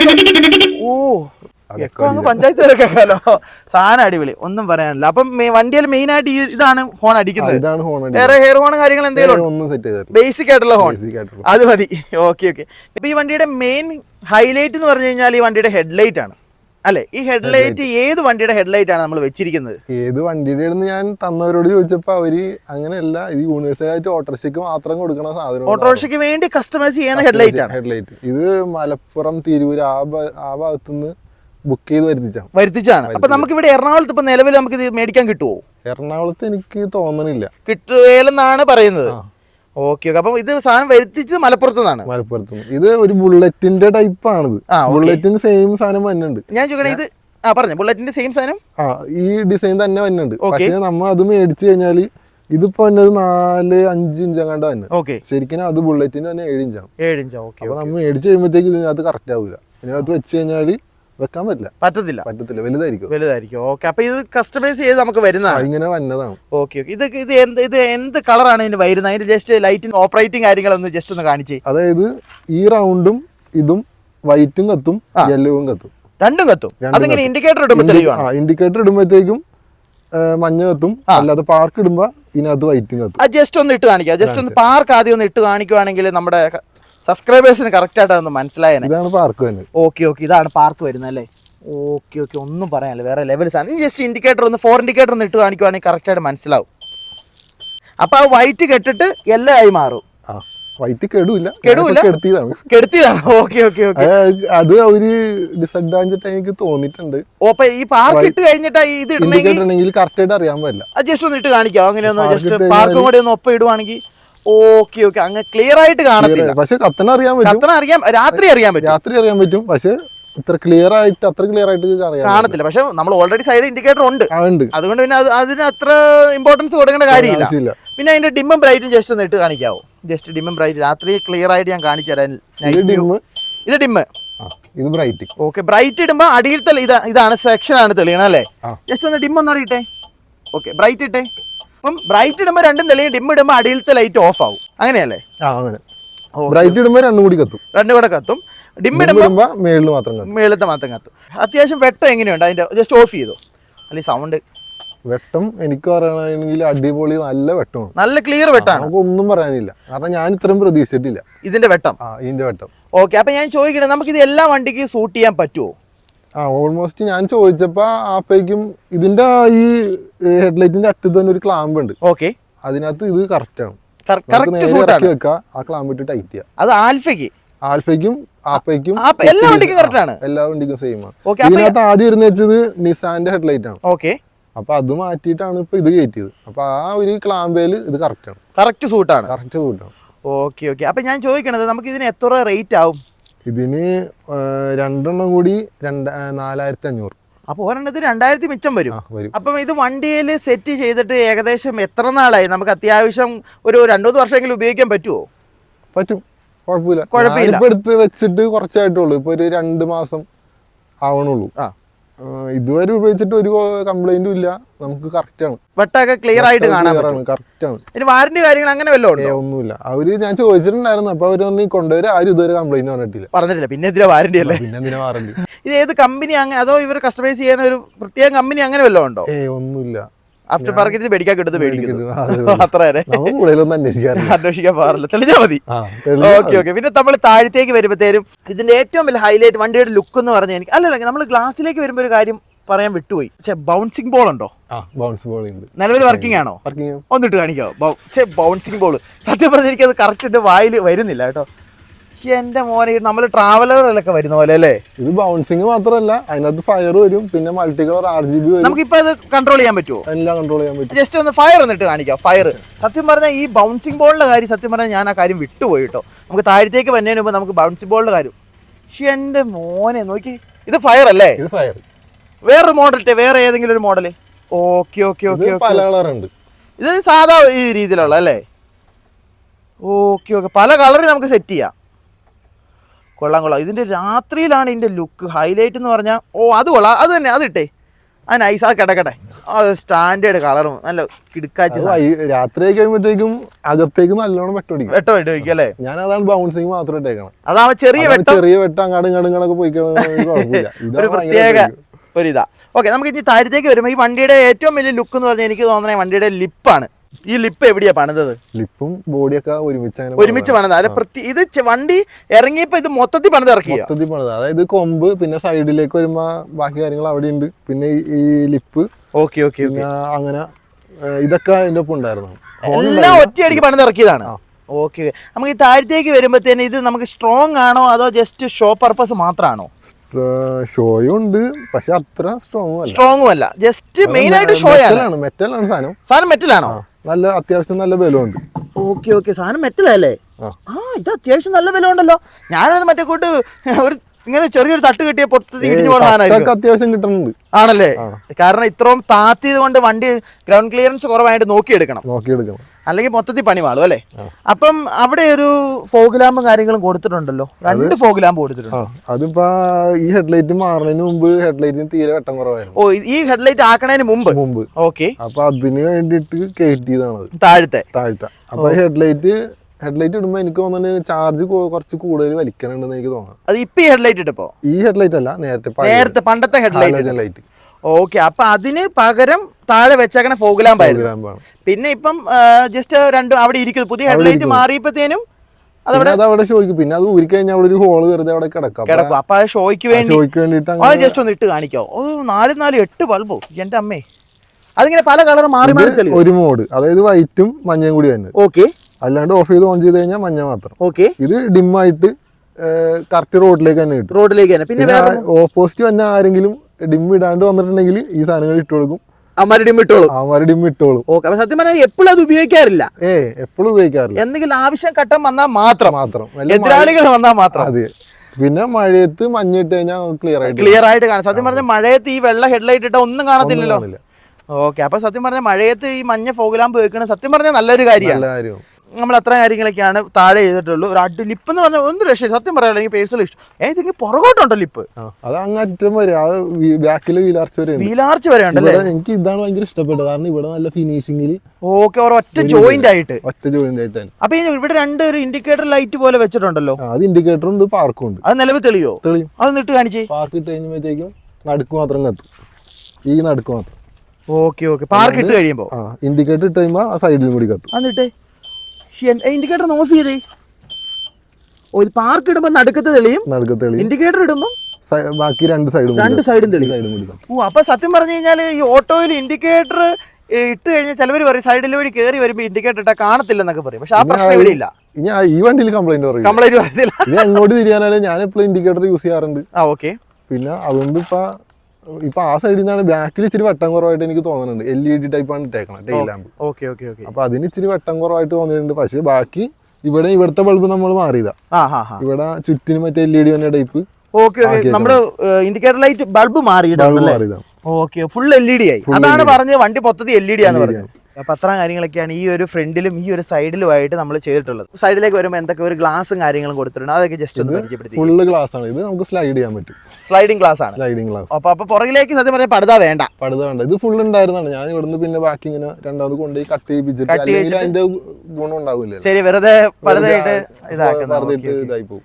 ഓ എക്കോ അങ്ങ് പഞ്ചായത്ത് വരെ കേൾക്കാലോ സാധനം അടിപൊളി. ഒന്നും പറയാനില്ല. അപ്പം വണ്ടിയിൽ മെയിൻ ആയിട്ട് ഈ ഇതാണ് ഹോൺ അടിക്കുന്നത്. ഇതാണ് ഹോൺ വേറെ ഹെയർ ഹോൺ കാര്യങ്ങൾ എന്തെങ്കിലും ഒന്നും സെറ്റ് ചെയ്തിട്ടില്ല. ബേസിക് ആയിട്ടുള്ള ഹോൺ ആയിട്ടുള്ള. അത് മതി. ഓക്കെ ഓക്കെ ഇപ്പൊ ഈ വണ്ടിയുടെ മെയിൻ ഹൈലൈറ്റ് എന്ന് പറഞ്ഞു കഴിഞ്ഞാൽ ഈ വണ്ടിയുടെ ഹെഡ്ലൈറ്റ് ആണ്. അല്ലെ ഈ ഹെഡ്ലൈറ്റ് ഏത് വണ്ടിയുടെ ഹെഡ്ലൈറ്റ് ആണ് നമ്മൾ വെച്ചിരിക്കുന്നത്? ഏത് വണ്ടിയുടെ ആണെന്ന് ഞാൻ തന്നവരോട് ചോദിച്ചപ്പോ അവർ അങ്ങനെയല്ല ഇത് യൂണിവേഴ്സൽ ആയിട്ട് ഓട്ടോറിക്ഷയ്ക്ക് മാത്രം കൊടുക്കണ സാധനം ഓട്ടോറിക്ഷയ്ക്ക് വേണ്ടി കസ്റ്റമൈസ് ചെയ്യുന്ന ഹെഡ്ലൈറ്റ് ആണ്. ഹെഡ്ലൈറ്റ് ഇത് മലപ്പുറം തിരൂര് ആ ആ ഭാഗത്തുനിന്ന് ബുക്ക് ചെയ്ത് വരുത്തിച്ചാണ് വരുത്തിച്ചാണ് അപ്പൊ നമുക്ക് ഇവിടെ എറണാകുളത്ത് ഇപ്പൊ നിലവിൽ നമുക്ക് ഇത് മേടിക്കാൻ കിട്ടുമോ എറണാകുളത്ത് എനിക്ക് തോന്നണില്ല. കിട്ടുകയില്ലെന്നാണ് പറയുന്നത്. ഓക്കെ ഓക്കെ അപ്പം ഇത് സാധനം വരുത്തിച്ചത് മലപ്പുറത്ത് നിന്നാണ് മലപ്പുറത്തുനിന്ന്. ഇത് ഒരു ബുള്ളറ്റിന്റെ ടൈപ്പ് ആണിത്. ബുള്ളറ്റിന് സെയിം സാധനം വന്നുണ്ട് ഞാൻ ചോദിക്കണേ ഇത് ആ പറഞ്ഞു. ബുള്ളറ്റിന്റെ സെയിം സാധനം? ആ ഈ ഡിസൈൻ തന്നെ വന്നുണ്ട് പക്ഷേ പക്ഷെ നമ്മ അത് മേടിച്ചു കഴിഞ്ഞാൽ ഇതിപ്പോ വന്നത് നാല് അഞ്ച് ഇഞ്ച് അങ്ങാണ്ട് വന്നു. ഓക്കെ ശരിക്കും അത് ബുള്ളറ്റിന് തന്നെ ഏഴ് ഇഞ്ചാണ്. ഏഴ് ഇഞ്ചാണ് ഓക്കെ അപ്പൊ നമ്മൾ മേടിച്ചു കഴിയുമ്പോഴത്തേക്ക് ഇതിനകത്ത് കറക്റ്റ് ആവില്ല ഇതിനകത്ത് വെച്ച് കഴിഞ്ഞാൽ വെക്കാൻ പറ്റില്ല. പറ്റത്തില്ല. പറ്റത്തില്ല. വലുതായിരിക്കും. വലുതായിരിക്കും. ഓക്കെ അപ്പൊ ഇത് കസ്റ്റമൈസ് ചെയ്ത് നമുക്ക് വരുന്നതാണ് ഇങ്ങനെ വന്നതാണ്. ഓക്കെ ഓക്കെ ഇത് ഇത് എന്ത് ഇത് എന്ത് കളറാണ് ഇതിന് വരുന്നത്? അതിന്റെ ജസ്റ്റ് ലൈറ്റിന് ഓപ്പറേറ്റിംഗ് കാര്യങ്ങളൊന്ന് ജസ്റ്റ് ഒന്ന് കാണിച്ചേ. അതായത് ഈ റൗണ്ടും ഇതും വൈറ്റും കത്തും യെല്ലോവും കത്തും. രണ്ടും കത്തും. അതിങ്ങനെ ഇൻഡിക്കേറ്റർ ഇടുമ്പോൾ തെളിവാണ്. ഇൻഡിക്കേറ്റർ ഇടുമ്പോഴത്തേക്കും മഞ്ഞ കത്തും അല്ലാതെ പാർക്ക് ഇടുമ്പോ ഇതിനകത്ത് വൈറ്റും കത്തും. ജസ്റ്റ് ഒന്ന് ഇട്ട് കാണിക്കുക ജസ്റ്റ് ഒന്ന് പാർക്ക് ആദ്യം ഒന്ന് ഇട്ട് കാണിക്കുവാണെങ്കിൽ നമ്മുടെ സബ്സ്ക്രൈബേഴ്സിന് കറക്റ്റ് ആയിട്ട് ഒന്ന് മനസ്സിലായത് ഇതാണ് പാർക്ക് വരുന്നത്. ഓക്കെ ഓക്കെ ഇതാണ് പാർക്ക് വരുന്നത് അല്ലേ? ഓക്കെ ഓക്കെ ഒന്നും പറയാനില്ല. വേറെ ലെവൽ സാധനം ജസ്റ്റ് ഇൻഡിക്കേറ്റർ ഒന്ന് ഫോർ ഇൻഡിക്കേറ്റർ ഒന്ന് ഇട്ട് കാണിക്കുവാണെങ്കിൽ കറക്റ്റ് ആയിട്ട് മനസ്സിലാവും. അപ്പൊ ആ വൈറ്റ് കെട്ടിട്ട് എല്ലാം ആയി മാറും. ആ വൈറ്റ് കെടൂല. കെടൂല? ഞാനിപ്പോ കെടുത്തിയതാണ്. കെടുത്തിയതാണ്. ഓക്കെ ഓക്കെ ഓക്കെ അത് അത് ഒരു ഡിസഡ്വാന്റേജ് എനിക്ക് തോന്നിയിട്ടുണ്ട്. ഓ അപ്പൊ ഈ പാർക്ക് ഇട്ട് കഴിഞ്ഞിട്ട് ഇത് ഇടണമെങ്കിൽ ഇൻഡിക്കേറ്റർ കറക്റ്റ് ആയിട്ട് അറിയാൻ പറ്റില്ല. ജസ്റ്റ് ഒന്ന് ഇട്ട് കാണിക്കാം. അങ്ങനെ ഒന്ന് ജസ്റ്റ് പാർക്കും കൂടെ ഒന്ന് ഒപ്പം ഇടുവാണെങ്കിൽ ഓക്കെ ഓക്കെ. അങ്ങ് ക്ലിയർ ആയിട്ട് കാണത്തില്ല. പക്ഷെ കത്തന അറിയാൻ പറ്റും. കത്തന അറിയാം രാത്രി അറിയാൻ പറ്റും. രാത്രി അറിയാൻ പറ്റും. പക്ഷെ ഇത്ര ക്ലിയർ ആയിട്ട് അത്ര ക്ലിയർ ആയിട്ട് കാണത്തില്ല. പക്ഷെ നമ്മൾ ഓൾറെഡി സൈഡ് ഇൻഡിക്കേറ്റർ ഉണ്ട്. ഉണ്ട്. അതുകൊണ്ട് പിന്നെ അതിന് അത്ര ഇമ്പോർട്ടൻസ് കൊടുക്കേണ്ട കാര്യമില്ല. പിന്നെ അതിന്റെ ഡിമ്മും ബ്രൈറ്റും ജസ്റ്റ് ഒന്ന് ഇട്ട് കാണിക്കാവോ? ജസ്റ്റ് ഡിമ്മും ബ്രൈറ്റ് രാത്രി ക്ലിയർ ആയിട്ട് ഞാൻ കാണിച്ചു തരാൻ ഇത്. ഡിമ്മ് ഇത് ബ്രൈറ്റ് ഓക്കെ ബ്രൈറ്റ് ഇടുമ്പോൾ അടിയിലത്തെ ഇതാ ഇതാണ് സെക്ഷൻ ആണ് തെളിയണം അല്ലേ? ജസ്റ്റ് ഒന്ന് ഡിമ്മ ഒന്ന് അറിയട്ടെ? ഓക്കെ ബ്രൈറ്റ് ഇട്ടേ. അപ്പം ബ്രൈറ്റ് ഇടുമ്പോൾ രണ്ടും തെളിയും ഡിം ഇടുമ്പോൾ അടിയിലത്തെ ലൈറ്റ് ഓഫ് ആവും. അങ്ങനെയല്ലേ? ആ അങ്ങനെ. ബ്രൈറ്റ് ഇടുമ്പോൾ രണ്ടും കൂടി കത്തും. രണ്ടും കൂടെ കത്തും. ഡിം ഇടുമ്പോൾ ഇടുമ്പോ മേളിൽ മാത്രം കത്തും. മേളത്തെ മാത്രം കത്തും. അത്യാവശ്യം വെട്ടം എങ്ങനെയുണ്ട്? അതിന്റെ ജസ്റ്റ് ഓഫ് ചെയ്തു? അല്ലെങ്കിൽ സൗണ്ട് വെട്ടം എനിക്ക് പറയണമെങ്കിൽ അടിപൊളി നല്ല വെട്ടമാണ്. നല്ല ക്ലിയർ വെട്ടാണ്. നമുക്ക് ഒന്നും പറയാനില്ല. കാരണം ഞാൻ ഇത്രയും പ്രതീക്ഷിച്ചിട്ടില്ല. ഇതിന്റെ വെട്ടം. ആ ഇതിന്റെ വെട്ടം. ഓക്കെ അപ്പൊ ഞാൻ ചോദിക്കണേ നമുക്ക് ഇത് എല്ലാ വണ്ടിക്കും സൂട്ട് ചെയ്യാൻ പറ്റുമോ ആ ഓൾമോസ്റ്റ് ഞാൻ ചോദിച്ചപ്പോ ആപ്പേക്കും ഇതിന്റെ ഈ ഹെഡ്ലൈറ്റിന്റെ അടുത്ത് തന്നെ ഒരു ക്ലാമ്പ് ഉണ്ട്. ഓക്കെ അതിനകത്ത് ഇത് കറക്റ്റ് ആണ്. ഇറക്കി വെക്കാം ആ ക്ലാമ്പ് ഇട്ട് ടൈറ്റ് ചെയ്യാം. അത് ആൽഫയ്ക്ക്? ആൽഫയ്ക്കും ആപ്പയ്ക്കും എല്ലാ വണ്ടിക്കും കറക്റ്റ് ആണ്. എല്ലാ വണ്ടിക്കും സെയിം ആണ് ഇതിനകത്ത് ആദ്യം ഇരുന്ന് വെച്ചത് നിസാന്റെ ഹെഡ്ലൈറ്റ് ആണ്. ഓക്കെ അപ്പൊ അത് മാറ്റിയിട്ടാണ് ഇപ്പൊ ഇത് കയറ്റിയത്. അപ്പൊ ആ ഒരു ക്ലാമ്പേൽ ഇത് കറക്റ്റ് ആണ്. കറക്റ്റ് സൂട്ടാണ് കറക്റ്റ് സൂട്ടാണ് ഓക്കെ ഓക്കെ അപ്പൊ ഞാൻ ചോദിക്കണത് നമുക്ക് ഇതിന് എത്ര റേറ്റ് ആവും? ഇതിന് രണ്ടെണ്ണം കൂടി രണ്ട് നാലായിരത്തി അഞ്ഞൂറ് അപ്പൊ ഒരെണ്ണത്തിന് രണ്ടായിരത്തി മിച്ചം വരും. അപ്പം ഇത് വണ്ടിയിൽ സെറ്റ് ചെയ്തിട്ട് ഏകദേശം എത്ര നാളായി? നമുക്ക് അത്യാവശ്യം ഒരു രണ്ടു മൂന്ന് വർഷമെങ്കിലും ഉപയോഗിക്കാൻ പറ്റുമോ പറ്റും. കുഴപ്പമില്ല. കുഴപ്പമില്ല. ഞാനിപ്പോ എടുത്ത് വെച്ചിട്ട് കുറച്ചായിട്ടുള്ളൂ ഇപ്പൊ ഒരു രണ്ട് മാസം ആവണുള്ളൂ. ആ, ഇതുവരെ ഉപയോഗിച്ചിട്ട് ഒരു കംപ്ലൈന്റും ഇല്ല. നമുക്ക് കറക്റ്റ് ആണ്. വെട്ടൊക്കെ ക്ലിയർ ആയിട്ട് കാണാൻ കറക്റ്റ് ആണ് വാറന്റി കാര്യങ്ങൾ അങ്ങനെ വല്ലതും ഒന്നുമില്ല. അവർ ഞാൻ ചോദിച്ചിട്ടുണ്ടായിരുന്നു. അപ്പൊ അവർ പറഞ്ഞു കൊണ്ടുവരും. ആരും ഇതുവരെ കംപ്ലൈന്റ് പറഞ്ഞിട്ടില്ല പറഞ്ഞിട്ടില്ല. പിന്നെ ഇതിലെ വാറന്റി അല്ലേ? പിന്നെ എന്തിനാ വാറന്റി ഇത് ഏത് കമ്പനി അങ്ങനെ അതോ ഇവർ കസ്റ്റമൈസ് ചെയ്യുന്ന ഒരു പ്രത്യേക കമ്പനി അങ്ങനെ വല്ലതും ഉണ്ടോ? ഏ ഒന്നുമില്ല. ആഫ്റ്റർ മാർക്കറ്റിൽ മേടിക്കാൻ കിട്ടുന്നത് മേടിക്കുന്നു. അത്ര (laughs) അന്വേഷിക്കാൻ പാടില്ല. തെളിഞ്ഞാൽ മതി. ഓക്കെ ഓക്കെ പിന്നെ നമ്മൾ താഴത്തേക്ക് വരുമ്പോഴത്തേരും ഇതിന്റെ ഏറ്റവും വലിയ ഹൈലൈറ്റ് വണ്ടിയുടെ ലുക്ക് എന്ന് പറഞ്ഞാൽ എനിക്ക് അല്ലല്ല നമ്മൾ ഗ്ലാസ്സിലേക്ക് വരുമ്പോൾ ഒരു കാര്യം പറയാൻ വിട്ടുപോയി. പക്ഷേ ബൗൺസിങ് ബോൾ ഉണ്ടോ? ബൗൺസ് ബോൾ ഉണ്ട്. നിലവിൽ വർക്കിംഗ് ആണോ? വർക്കിംഗ് ഒന്നിട്ട് കാണിക്കാവോ ബൗൺസിംഗ് ബോൾ സത്യം പറഞ്ഞാൽ അത് കറക്റ്റ് വായിൽ വരുന്നില്ല കേട്ടോ. എന്റെ മോനെ നമ്മൾ ട്രാവലറിലൊക്കെ വരുന്ന പോലെ അല്ലേ? ഇത് ബൗൺസിങ് മാത്രമല്ല അതിനകത്ത് ഫയർ വരും പിന്നെ multi colour R G B വരും. നമുക്കിപ്പോൾ അത് കൺട്രോൾ ചെയ്യാൻ പറ്റുമോ എല്ലാം കൺട്രോൾ ചെയ്യാൻ പറ്റും. ജസ്റ്റ് ഒന്ന് ഫയർ എന്നിട്ട് കാണിക്കാം ഫയർ സത്യം പറഞ്ഞാൽ ഈ ബൗൺസിങ് ബോളിന്റെ കാര്യം സത്യം പറഞ്ഞാൽ ഞാൻ ആ കാര്യം വിട്ടുപോയി കേട്ടോ നമുക്ക് താഴത്തേക്ക് വന്നതിന് മുമ്പ് നമുക്ക് ബൗൺസി ബോളിന്റെ കാര്യം. പക്ഷെ എന്റെ മോനെ നോക്കി. ഇത് ഫയർ അല്ലേ? ഇത് ഫയർ വേറൊരു മോഡൽ വേറെ ഏതെങ്കിലും ഒരു മോഡൽ ഓക്കെ ഓക്കെ ഓക്കെ പല കളറുണ്ട് ഇത് സാധാ ഈ രീതിയിലുള്ള അല്ലേ? ഓക്കെ ഓക്കെ പല കളറിൽ നമുക്ക് സെറ്റ് ചെയ്യാം. കൊള്ളാം കൊള്ളാം. ഇതിന്റെ രാത്രിയിലാണ് ഇതിന്റെ ലുക്ക് ഹൈലൈറ്റ് എന്ന് പറഞ്ഞാൽ ഓ അത് കൊള്ളാം. അത് തന്നെ അത് ഇട്ടേ. ആ നൈസ് അത് കിടക്കട്ടെ. ആ സ്റ്റാൻഡേർഡ് കളറും നല്ല കിടുക്കാച്ച അത് രാത്രി കഴിയുമ്പോഴത്തേക്കും അകത്തേക്ക് നല്ലോണം വെട്ടടിക്കും വെട്ടം വെട്ട വയ്ക്കും അല്ലേ? ഞാൻ അതാണ് ബൗൺസിങ് മാത്രം ഇട്ടേക്കണം. അതാവുമ്പോൾ ചെറിയ വെട്ട. ചെറിയ വെട്ടം അങ്ങാടും ഇങ്ങാടും പോയി ഒരു (laughs) പ്രത്യേക ഒരിതാ ഒരു ഇതാ ഓക്കെ നമുക്ക് ഇനി താഴത്തേക്ക് വരുമ്പോൾ ഈ വണ്ടിയുടെ ഏറ്റവും വലിയ ലുക്ക് എന്ന് പറഞ്ഞാൽ എനിക്ക് തോന്നുന്നത് വണ്ടിയുടെ ലിപ്പാണ് ഈ ലിപ്പ് എവിടെയാ പണിതത്? ലിപ്പും ബോഡിയൊക്കെ ഒരുമിച്ച് ഒരുമിച്ച് പണിത്. അത് പ്രത്യേക ഇത് വണ്ടി ഇറങ്ങിയപ്പോ ഇത് മൊത്തത്തിൽ പണിത് ഇറക്കി മൊത്തത്തിൽ പണിത്. അതായത് കൊമ്പ് പിന്നെ സൈഡിലേക്ക് വരുമ്പോ ബാക്കി കാര്യങ്ങൾ അവിടെ ഉണ്ട് പിന്നെ ഈ- ലിപ്പ് ഓക്കെ ഓക്കെ അങ്ങനെ ഇതൊക്കെ അതിന്റെ ഒപ്പം ഉണ്ടായിരുന്നു. എല്ലാം ഒറ്റയടിക്ക് പണിത് ഇറക്കിയതാണ്. ഓക്കെ. നമുക്ക് ഈ താഴത്തേക്ക് വരുമ്പോഴത്തേന് ഇത് നമുക്ക് സ്ട്രോങ് ആണോ അതോ ജസ്റ്റ് ഷോ പർപ്പസ് മാത്രമാണോ ഷോയും ഉണ്ട് പക്ഷെ അത്ര സ്ട്രോങ്ങും അല്ല. സ്ട്രോങ്ങും അല്ല. ജസ്റ്റ് മെയിൻ ആയിട്ട് ഷോ ആണ് മെറ്റലാണ് സാധനം. സാധനം മെറ്റലാണോ നല്ല അത്യാവശ്യം നല്ല ബലമുണ്ട്. Okay okay. സാധനം മെറ്റലല്ലേ? ആ. ഇത് അത്യാവശ്യം നല്ല ബലമുണ്ടല്ലോ. ഞാനത് മറ്റേ കൂട്ട് ഒരു ഇങ്ങനെ ചെറിയൊരു തട്ട് കിട്ടിയ ഇടിഞ്ഞു പോണ സാധനമായിരിക്കും. അത്യാവശ്യം കിട്ടുന്നുണ്ട് ആണല്ലേ? കാരണം ഇത്രയും താത്തിയത് കൊണ്ട് വണ്ടി ഗ്രൗണ്ട് ക്ലിയറൻസ് കുറവായിട്ട് നോക്കിയെടുക്കണം. നോക്കിയെടുക്കണം. അല്ലെങ്കിൽ മൊത്തത്തിൽ പണി വാളും അല്ലേ? അപ്പം അവിടെ ഒരു ഫോഗ് ലാമ്പും കാര്യങ്ങളും കൊടുത്തിട്ടുണ്ടല്ലോ? രണ്ട് ഫോഗ് ലാമ്പ് കൊടുത്തിട്ടുണ്ട്. അതിപ്പോ ഈ ഹെഡ്ലൈറ്റ് മാറുന്നതിന് മുമ്പ് ഹെഡ്ലൈറ്റിന് തീരെ വെട്ടം കുറവായിരുന്നു. ഓ ഈ ഹെഡ്ലൈറ്റ് ആക്കണതിന് മുമ്പ്? മുമ്പ്. ഓക്കെ. അപ്പൊ അതിന് വേണ്ടിയിട്ട് കയറ്റിയതാണ് താഴത്തെ? താഴത്തെ. അപ്പൊ ഹെഡ്ലൈറ്റ് ഹെഡ്ലൈറ്റ് ഇടുമ്പോ എനിക്ക് തോന്നുന്നത് ചാർജ് കുറച്ച് കൂടുതൽ വലിക്കണുണ്ടെന്ന് എനിക്ക് തോന്നുന്നു. അത് ഇപ്പൊ ഈ ഹെഡ്ലൈറ്റ് ഇട്ടപ്പോ? ഈ ഹെഡ്ലൈറ്റ് അല്ല നേരത്തെ നേരത്തെ പണ്ടത്തെ ഹെഡ്ലൈറ്റ് ലൈറ്റ് ഓക്കെ അപ്പൊ അതിന് പകരം താഴെ വെച്ചേക്കണ ഫോഗ് ലാമ്പ് ആയിരുന്നു. പിന്നെ ഇപ്പം ജസ്റ്റ് രണ്ടും അവിടെ ഇരിക്കുന്നു. പുതിയ ഹെഡ്ലൈറ്റ് മാറിയപ്പോഴത്തേനും അത് അത് അവിടെ ഷോയ്ക്ക്. പിന്നെ അത് ഊരി കഴിഞ്ഞാൽ അവിടെ ഒരു ഹോൾ വെറുതെ അവിടെ കിടക്കാം. കിടക്കും. അപ്പൊ ആ ഷോയ്ക്ക് വേണ്ടി ഷോയ്ക്ക് വേണ്ടിട്ട് അത് ജസ്റ്റ് ഒന്ന് ഇട്ട് കാണിക്കോ. ഓ നാല് നാല് എട്ട് ബൾബോ. എന്റെ അമ്മേ. അതിങ്ങനെ പല കളർ മാറി മാറി ഒരു മോഡ് അതായത് വൈറ്റും മഞ്ഞയും കൂടി തന്നെ ഓക്കെ. അല്ലാണ്ട് ഓഫ് ചെയ്ത് ഓൺ ചെയ്ത് കഴിഞ്ഞാൽ മഞ്ഞ മാത്രം. ഓക്കെ. ഇത് ഡിം ആയിട്ട് കറക്റ്റ് റോഡിലേക്ക് തന്നെ കിട്ടും. റോഡിലേക്ക് തന്നെ. പിന്നെ ഓപ്പോസിറ്റ് തന്നെ ആരെങ്കിലും ഡിം ഇടാണ്ട് വന്നിട്ടുണ്ടെങ്കിൽ ഈ സാധനങ്ങൾ ഇട്ട് കൊടുക്കും. അമ്മര് ഡിം ഇട്ടോളും. അവന്മാർ ഡിം ഇട്ടോളും ഓക്കെ അപ്പൊ സത്യം പറഞ്ഞാൽ എപ്പോഴും അത് ഉപയോഗിക്കാറില്ല. ഏ എപ്പോഴും ഉപയോഗിക്കാറില്ല. എന്തെങ്കിലും ആവശ്യം ഘട്ടം വന്നാൽ മാത്രം. മാത്രം. എതിരാളികൾ വന്നാൽ മാത്രം. അതെ. പിന്നെ മഴയത്ത് മഞ്ഞിട്ട് കഴിഞ്ഞാൽ ക്ലിയർ ആയിട്ട് ക്ലിയർ ആയിട്ട് കാണാം. സത്യം പറഞ്ഞാൽ മഴയത്ത് ഈ വെള്ള ഹെഡ്ലൈറ്റ് ഇട്ട ഒന്നും കാണത്തില്ലല്ലോ. ഓക്കെ അപ്പൊ സത്യം പറഞ്ഞാൽ മഴയത്ത് ഈ മഞ്ഞ ഫോഗലാമ്പ് വെക്കണത് സത്യം പറഞ്ഞാൽ നല്ലൊരു കാര്യമാണ്. നല്ല കാര്യമാണ് നമ്മൾ അത്ര കാര്യങ്ങളൊക്കെയാണ് താഴെ ചെയ്തിട്ടുള്ളൂ. ഒരു അടി ലിപ്പ് എന്ന് പറഞ്ഞാൽ ഒന്നും രക്ഷ സത്യം പറയാം പേഴ്സണൽ ഇഷ്ടം. ഏ ഇതിങ്ങനെ പുറകോട്ടുണ്ടോ ലിപ്പ് അത് അങ്ങ് അറ്റം വരെ ബാക്കിൽ വീലാർച്ച് വരെ വീലാർച്ച് വരെ ഉണ്ടല്ലേ? എനിക്ക് ഇതാണ് ഭയങ്കര ഇഷ്ടപ്പെട്ടത്. കാരണം ഇവിടെ നല്ല ഫിനിഷിംഗിൽ ഓക്കെ ഒറ്റ ജോയിന്റ് ആയിട്ട്. ഒറ്റ ജോയിന്റ് ആയിട്ട് അപ്പൊ ഇവിടെ രണ്ട് ഒരു ഇൻഡിക്കേറ്റർ ലൈറ്റ് പോലെ വെച്ചിട്ടുണ്ടല്ലോ. അത് ഇൻഡിക്കേറ്റർ ഉണ്ട് പാർക്കും ഉണ്ട്. അത് നിലവിൽ തെളിയോ? തെളിയും. അത് നിട്ട് കാണിച്ചേ. പാർക്ക് ഇട്ട് കഴിഞ്ഞപ്പോഴത്തേക്കും നടുക്ക് മാത്രം കത്തും ഈ നടുക്ക് മാത്രം. Okay okay. പാർക്ക് ഇട്ട് കഴിയുമ്പോൾ ഇൻഡിക്കേറ്റർ ഇട്ട് കഴിയുമ്പോൾ ആ സൈഡിൽ കൂടി കത്തും എന്നിട്ടേ ഇൻഡിക്കേറ്റർ ഓഫ് ചെയ്തേ? ഓ ഇത് പാർക്ക് ഇടുമ്പോ നടുക്കത്ത് തെളിയും? നടുക്കത്ത് തെളിയും. ഇൻഡിക്കേറ്റർ ഇടുമ്പോ? ബാക്കി രണ്ട് സൈഡും രണ്ട് സൈഡും തെളിയും. ഓ അപ്പൊ സത്യം പറഞ്ഞു കഴിഞ്ഞാൽ ഈ ഓട്ടോയിൽ ഇൻഡിക്കേറ്റർ ഇട്ട് കഴിഞ്ഞാൽ ചിലവർ പറയും സൈഡിൽ വഴി കയറി വരുമ്പോൾ ഇൻഡിക്കേറ്റർ ഇട്ടാൽ കാണത്തില്ലെന്നൊക്കെ പറയും. പക്ഷെ ആ പ്രശ്നം ഇവിടെ ഇല്ല. ആ- ഈ വണ്ടിയിൽ കംപ്ലൈന്റ് പറയും. കംപ്ലൈന്റ് പറയത്തില്ല. ഞാൻ അങ്ങോട്ട് തിരിയാനാലും ഞാൻ എപ്പോഴും ഇൻഡിക്കേറ്റർ യൂസ് ചെയ്യാറുണ്ട്. ആ ഓക്കെ പിന്നെ അതുകൊണ്ട് ഇപ്പൊ ഇപ്പൊ ആ സൈഡിൽ നിന്നാണ് ബാക്കിൽ ഇച്ചിരി വെട്ടം കുറവായിട്ട് എനിക്ക് തോന്നുന്നുണ്ട്. എൽ ഇ ഡി ടൈപ്പാണ് ഇട്ടേക്കണം tail lamp okay okay okay അപ്പൊ അതിന് ഇച്ചിരി വെട്ടം കുറവായിട്ട് തോന്നിയിട്ടുണ്ട്. പക്ഷേ ബാക്കി ഇവിടെ ഇവിടുത്തെ ബൾബ് നമ്മൾ മാറിയതാ. ഇവിടെ ചുറ്റിനും മറ്റേ എൽ ഇ ഡി തന്നെ ടൈപ്പ് ഓക്കെ നമ്മുടെ indicator light bulb okay full L E D ആയി. അതാണ് പറഞ്ഞത് വണ്ടി മൊത്തത്തിൽ എൽ ഇ ഡി ആണ് പറഞ്ഞത്. അപ്പൊ അത്ര കാര്യങ്ങളൊക്കെയാണ് ഈ ഒരു ഫ്രണ്ടിലും ഈ ഒരു സൈഡിലുമായിട്ട് നമ്മൾ ചെയ്തിട്ടുള്ളത്. സൈഡിലേക്ക് വരുമ്പോൾ എന്തൊക്കെ ഒരു ഗ്ലാസും കാര്യങ്ങളും കൊടുത്തിട്ടുണ്ട് അതൊക്കെ ജസ്റ്റ് ഒന്ന് പരിചയപ്പെടുത്തി. ഫുള്ള് ഗ്ലാസ് ആണ് ഇത് നമുക്ക് സ്ലൈഡ് ചെയ്യാൻ പറ്റും. സ്ലൈഡിംഗ് ഗ്ലാസ് ആണ്. സ്ലൈഡിങ് ഗ്ലാസ് അപ്പൊ അപ്പൊ പുറകിലേക്ക് സത്യം പറഞ്ഞാൽ പടുത വേണ്ട. പടുത വേണ്ട. ഇത് ഫുൾ ഉണ്ടായിരുന്നാണ്. ഞാൻ ഇവിടുന്ന് പിന്നെ ബാക്കി ഇങ്ങനെ രണ്ടാമത് കൊണ്ടുപോയി കട്ട് ചെയ്യിപ്പിച്ചിട്ട് അല്ലെങ്കിൽ അതിന്റെ ഗുണം ഉണ്ടാവില്ല ശരി വെറുതെ പടുതയായിട്ട് ഇതാക്കുന്നത് പറഞ്ഞിട്ട് ഇതായി പോകും.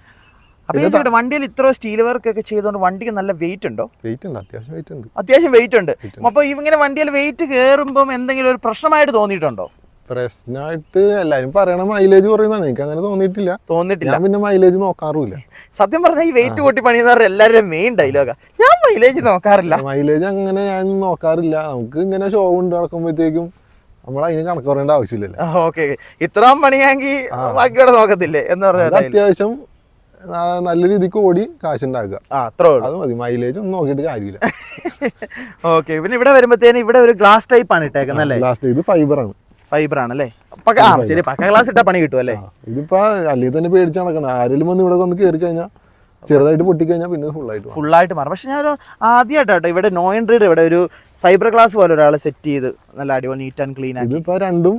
അപ്പൊ വണ്ടിയിൽ ഇത്ര സ്റ്റീൽ വർക്ക് ഒക്കെ ചെയ്തുകൊണ്ട് വണ്ടിക്ക് നല്ല വെയിറ്റ് ഉണ്ടോ? വെയിറ്റ് ഉണ്ട് അത്യാവശ്യം വെയിറ്റ് ഉണ്ട്. അത്യാവശ്യം വെയിറ്റ് ഉണ്ട്. അപ്പൊ ഇങ്ങനെ വണ്ടിയിൽ വെയിറ്റ് കയറുമ്പോൾ എന്തെങ്കിലും ഒരു പ്രശ്നമായിട്ട് തോന്നിയിട്ടുണ്ടോ? പ്രശ്നമായിട്ട് എല്ലാരും പറയണ മൈലേജ് കുറയുന്നതാണ്. എനിക്ക് അങ്ങനെ തോന്നിയിട്ടില്ല. തോന്നിയിട്ടില്ല. പിന്നെ മൈലേജ് നോക്കാറുമില്ല. സത്യം പറഞ്ഞാൽ ഈ വെയിറ്റ് കൂട്ടി പണിയുന്നവർ എല്ലാവരും മെയിൻ ഡയലോഗാ ഞാൻ മൈലേജ് നോക്കാറില്ല. മൈലേജ് അങ്ങനെ ഞാൻ നോക്കാറില്ല. നമുക്ക് ഇങ്ങനെ ഷോ ഉണ്ട് നടക്കുമ്പോഴത്തേക്കും നമ്മൾ അതിന് കണക്ക് പറയേണ്ട ആവശ്യമില്ലല്ലോ. ഓക്കെ ഇത്രയും പണിയാങ്കിൽ ബാക്കിയോടെ നോക്കത്തില്ലേ എന്ന് പറഞ്ഞാൽ അത്യാവശ്യം നല്ല രീതിക്ക് ഓടി കാശുണ്ടാക്കുക. അത്രേ അത് മതി. മൈലേജ് ഒന്നും നോക്കിയിട്ട് കാര്യമില്ല. (laughs) ഓക്കെ പിന്നെ ഇവിടെ വരുമ്പോഴത്തേന് ഇവിടെ ഒരു ഗ്ലാസ് ടൈപ്പ് ആണ് ഇട്ടേക്കുന്നത് അല്ലേ? ഗ്ലാസ് ഇത് ഫൈബർ ആണ്. ഫൈബർ ആണല്ലേ പക്ക ആ ശരി പക്ക ഗ്ലാസ് ഇട്ടാ പണി കിട്ടും അല്ലേ? ഇതിപ്പോ അല്ലെങ്കിൽ തന്നെ പേടിച്ച് നടക്കണം. ആരെങ്കിലും വന്ന് ഇവിടെ വന്ന് കയറി കഴിഞ്ഞാൽ ചെറുതായിട്ട് പൊട്ടിക്കഴിഞ്ഞാൽ പിന്നെ ഫുൾ ആയിട്ട് ഫുൾ ആയിട്ട് മാറും. പക്ഷെ ഞാൻ ആദ്യമായിട്ടാട്ടോ ഇവിടെ നോ എൻട്രിയുടെ ഇവിടെ ഒരു ഫൈബർ ഗ്ലാസ് പോലെ ഒരാളെ സെറ്റ് ചെയ്ത് നല്ല അടിപൊളി നീറ്റ് ആൻഡ് ക്ലീൻ ആക്കി. ഇതിപ്പോ രണ്ടും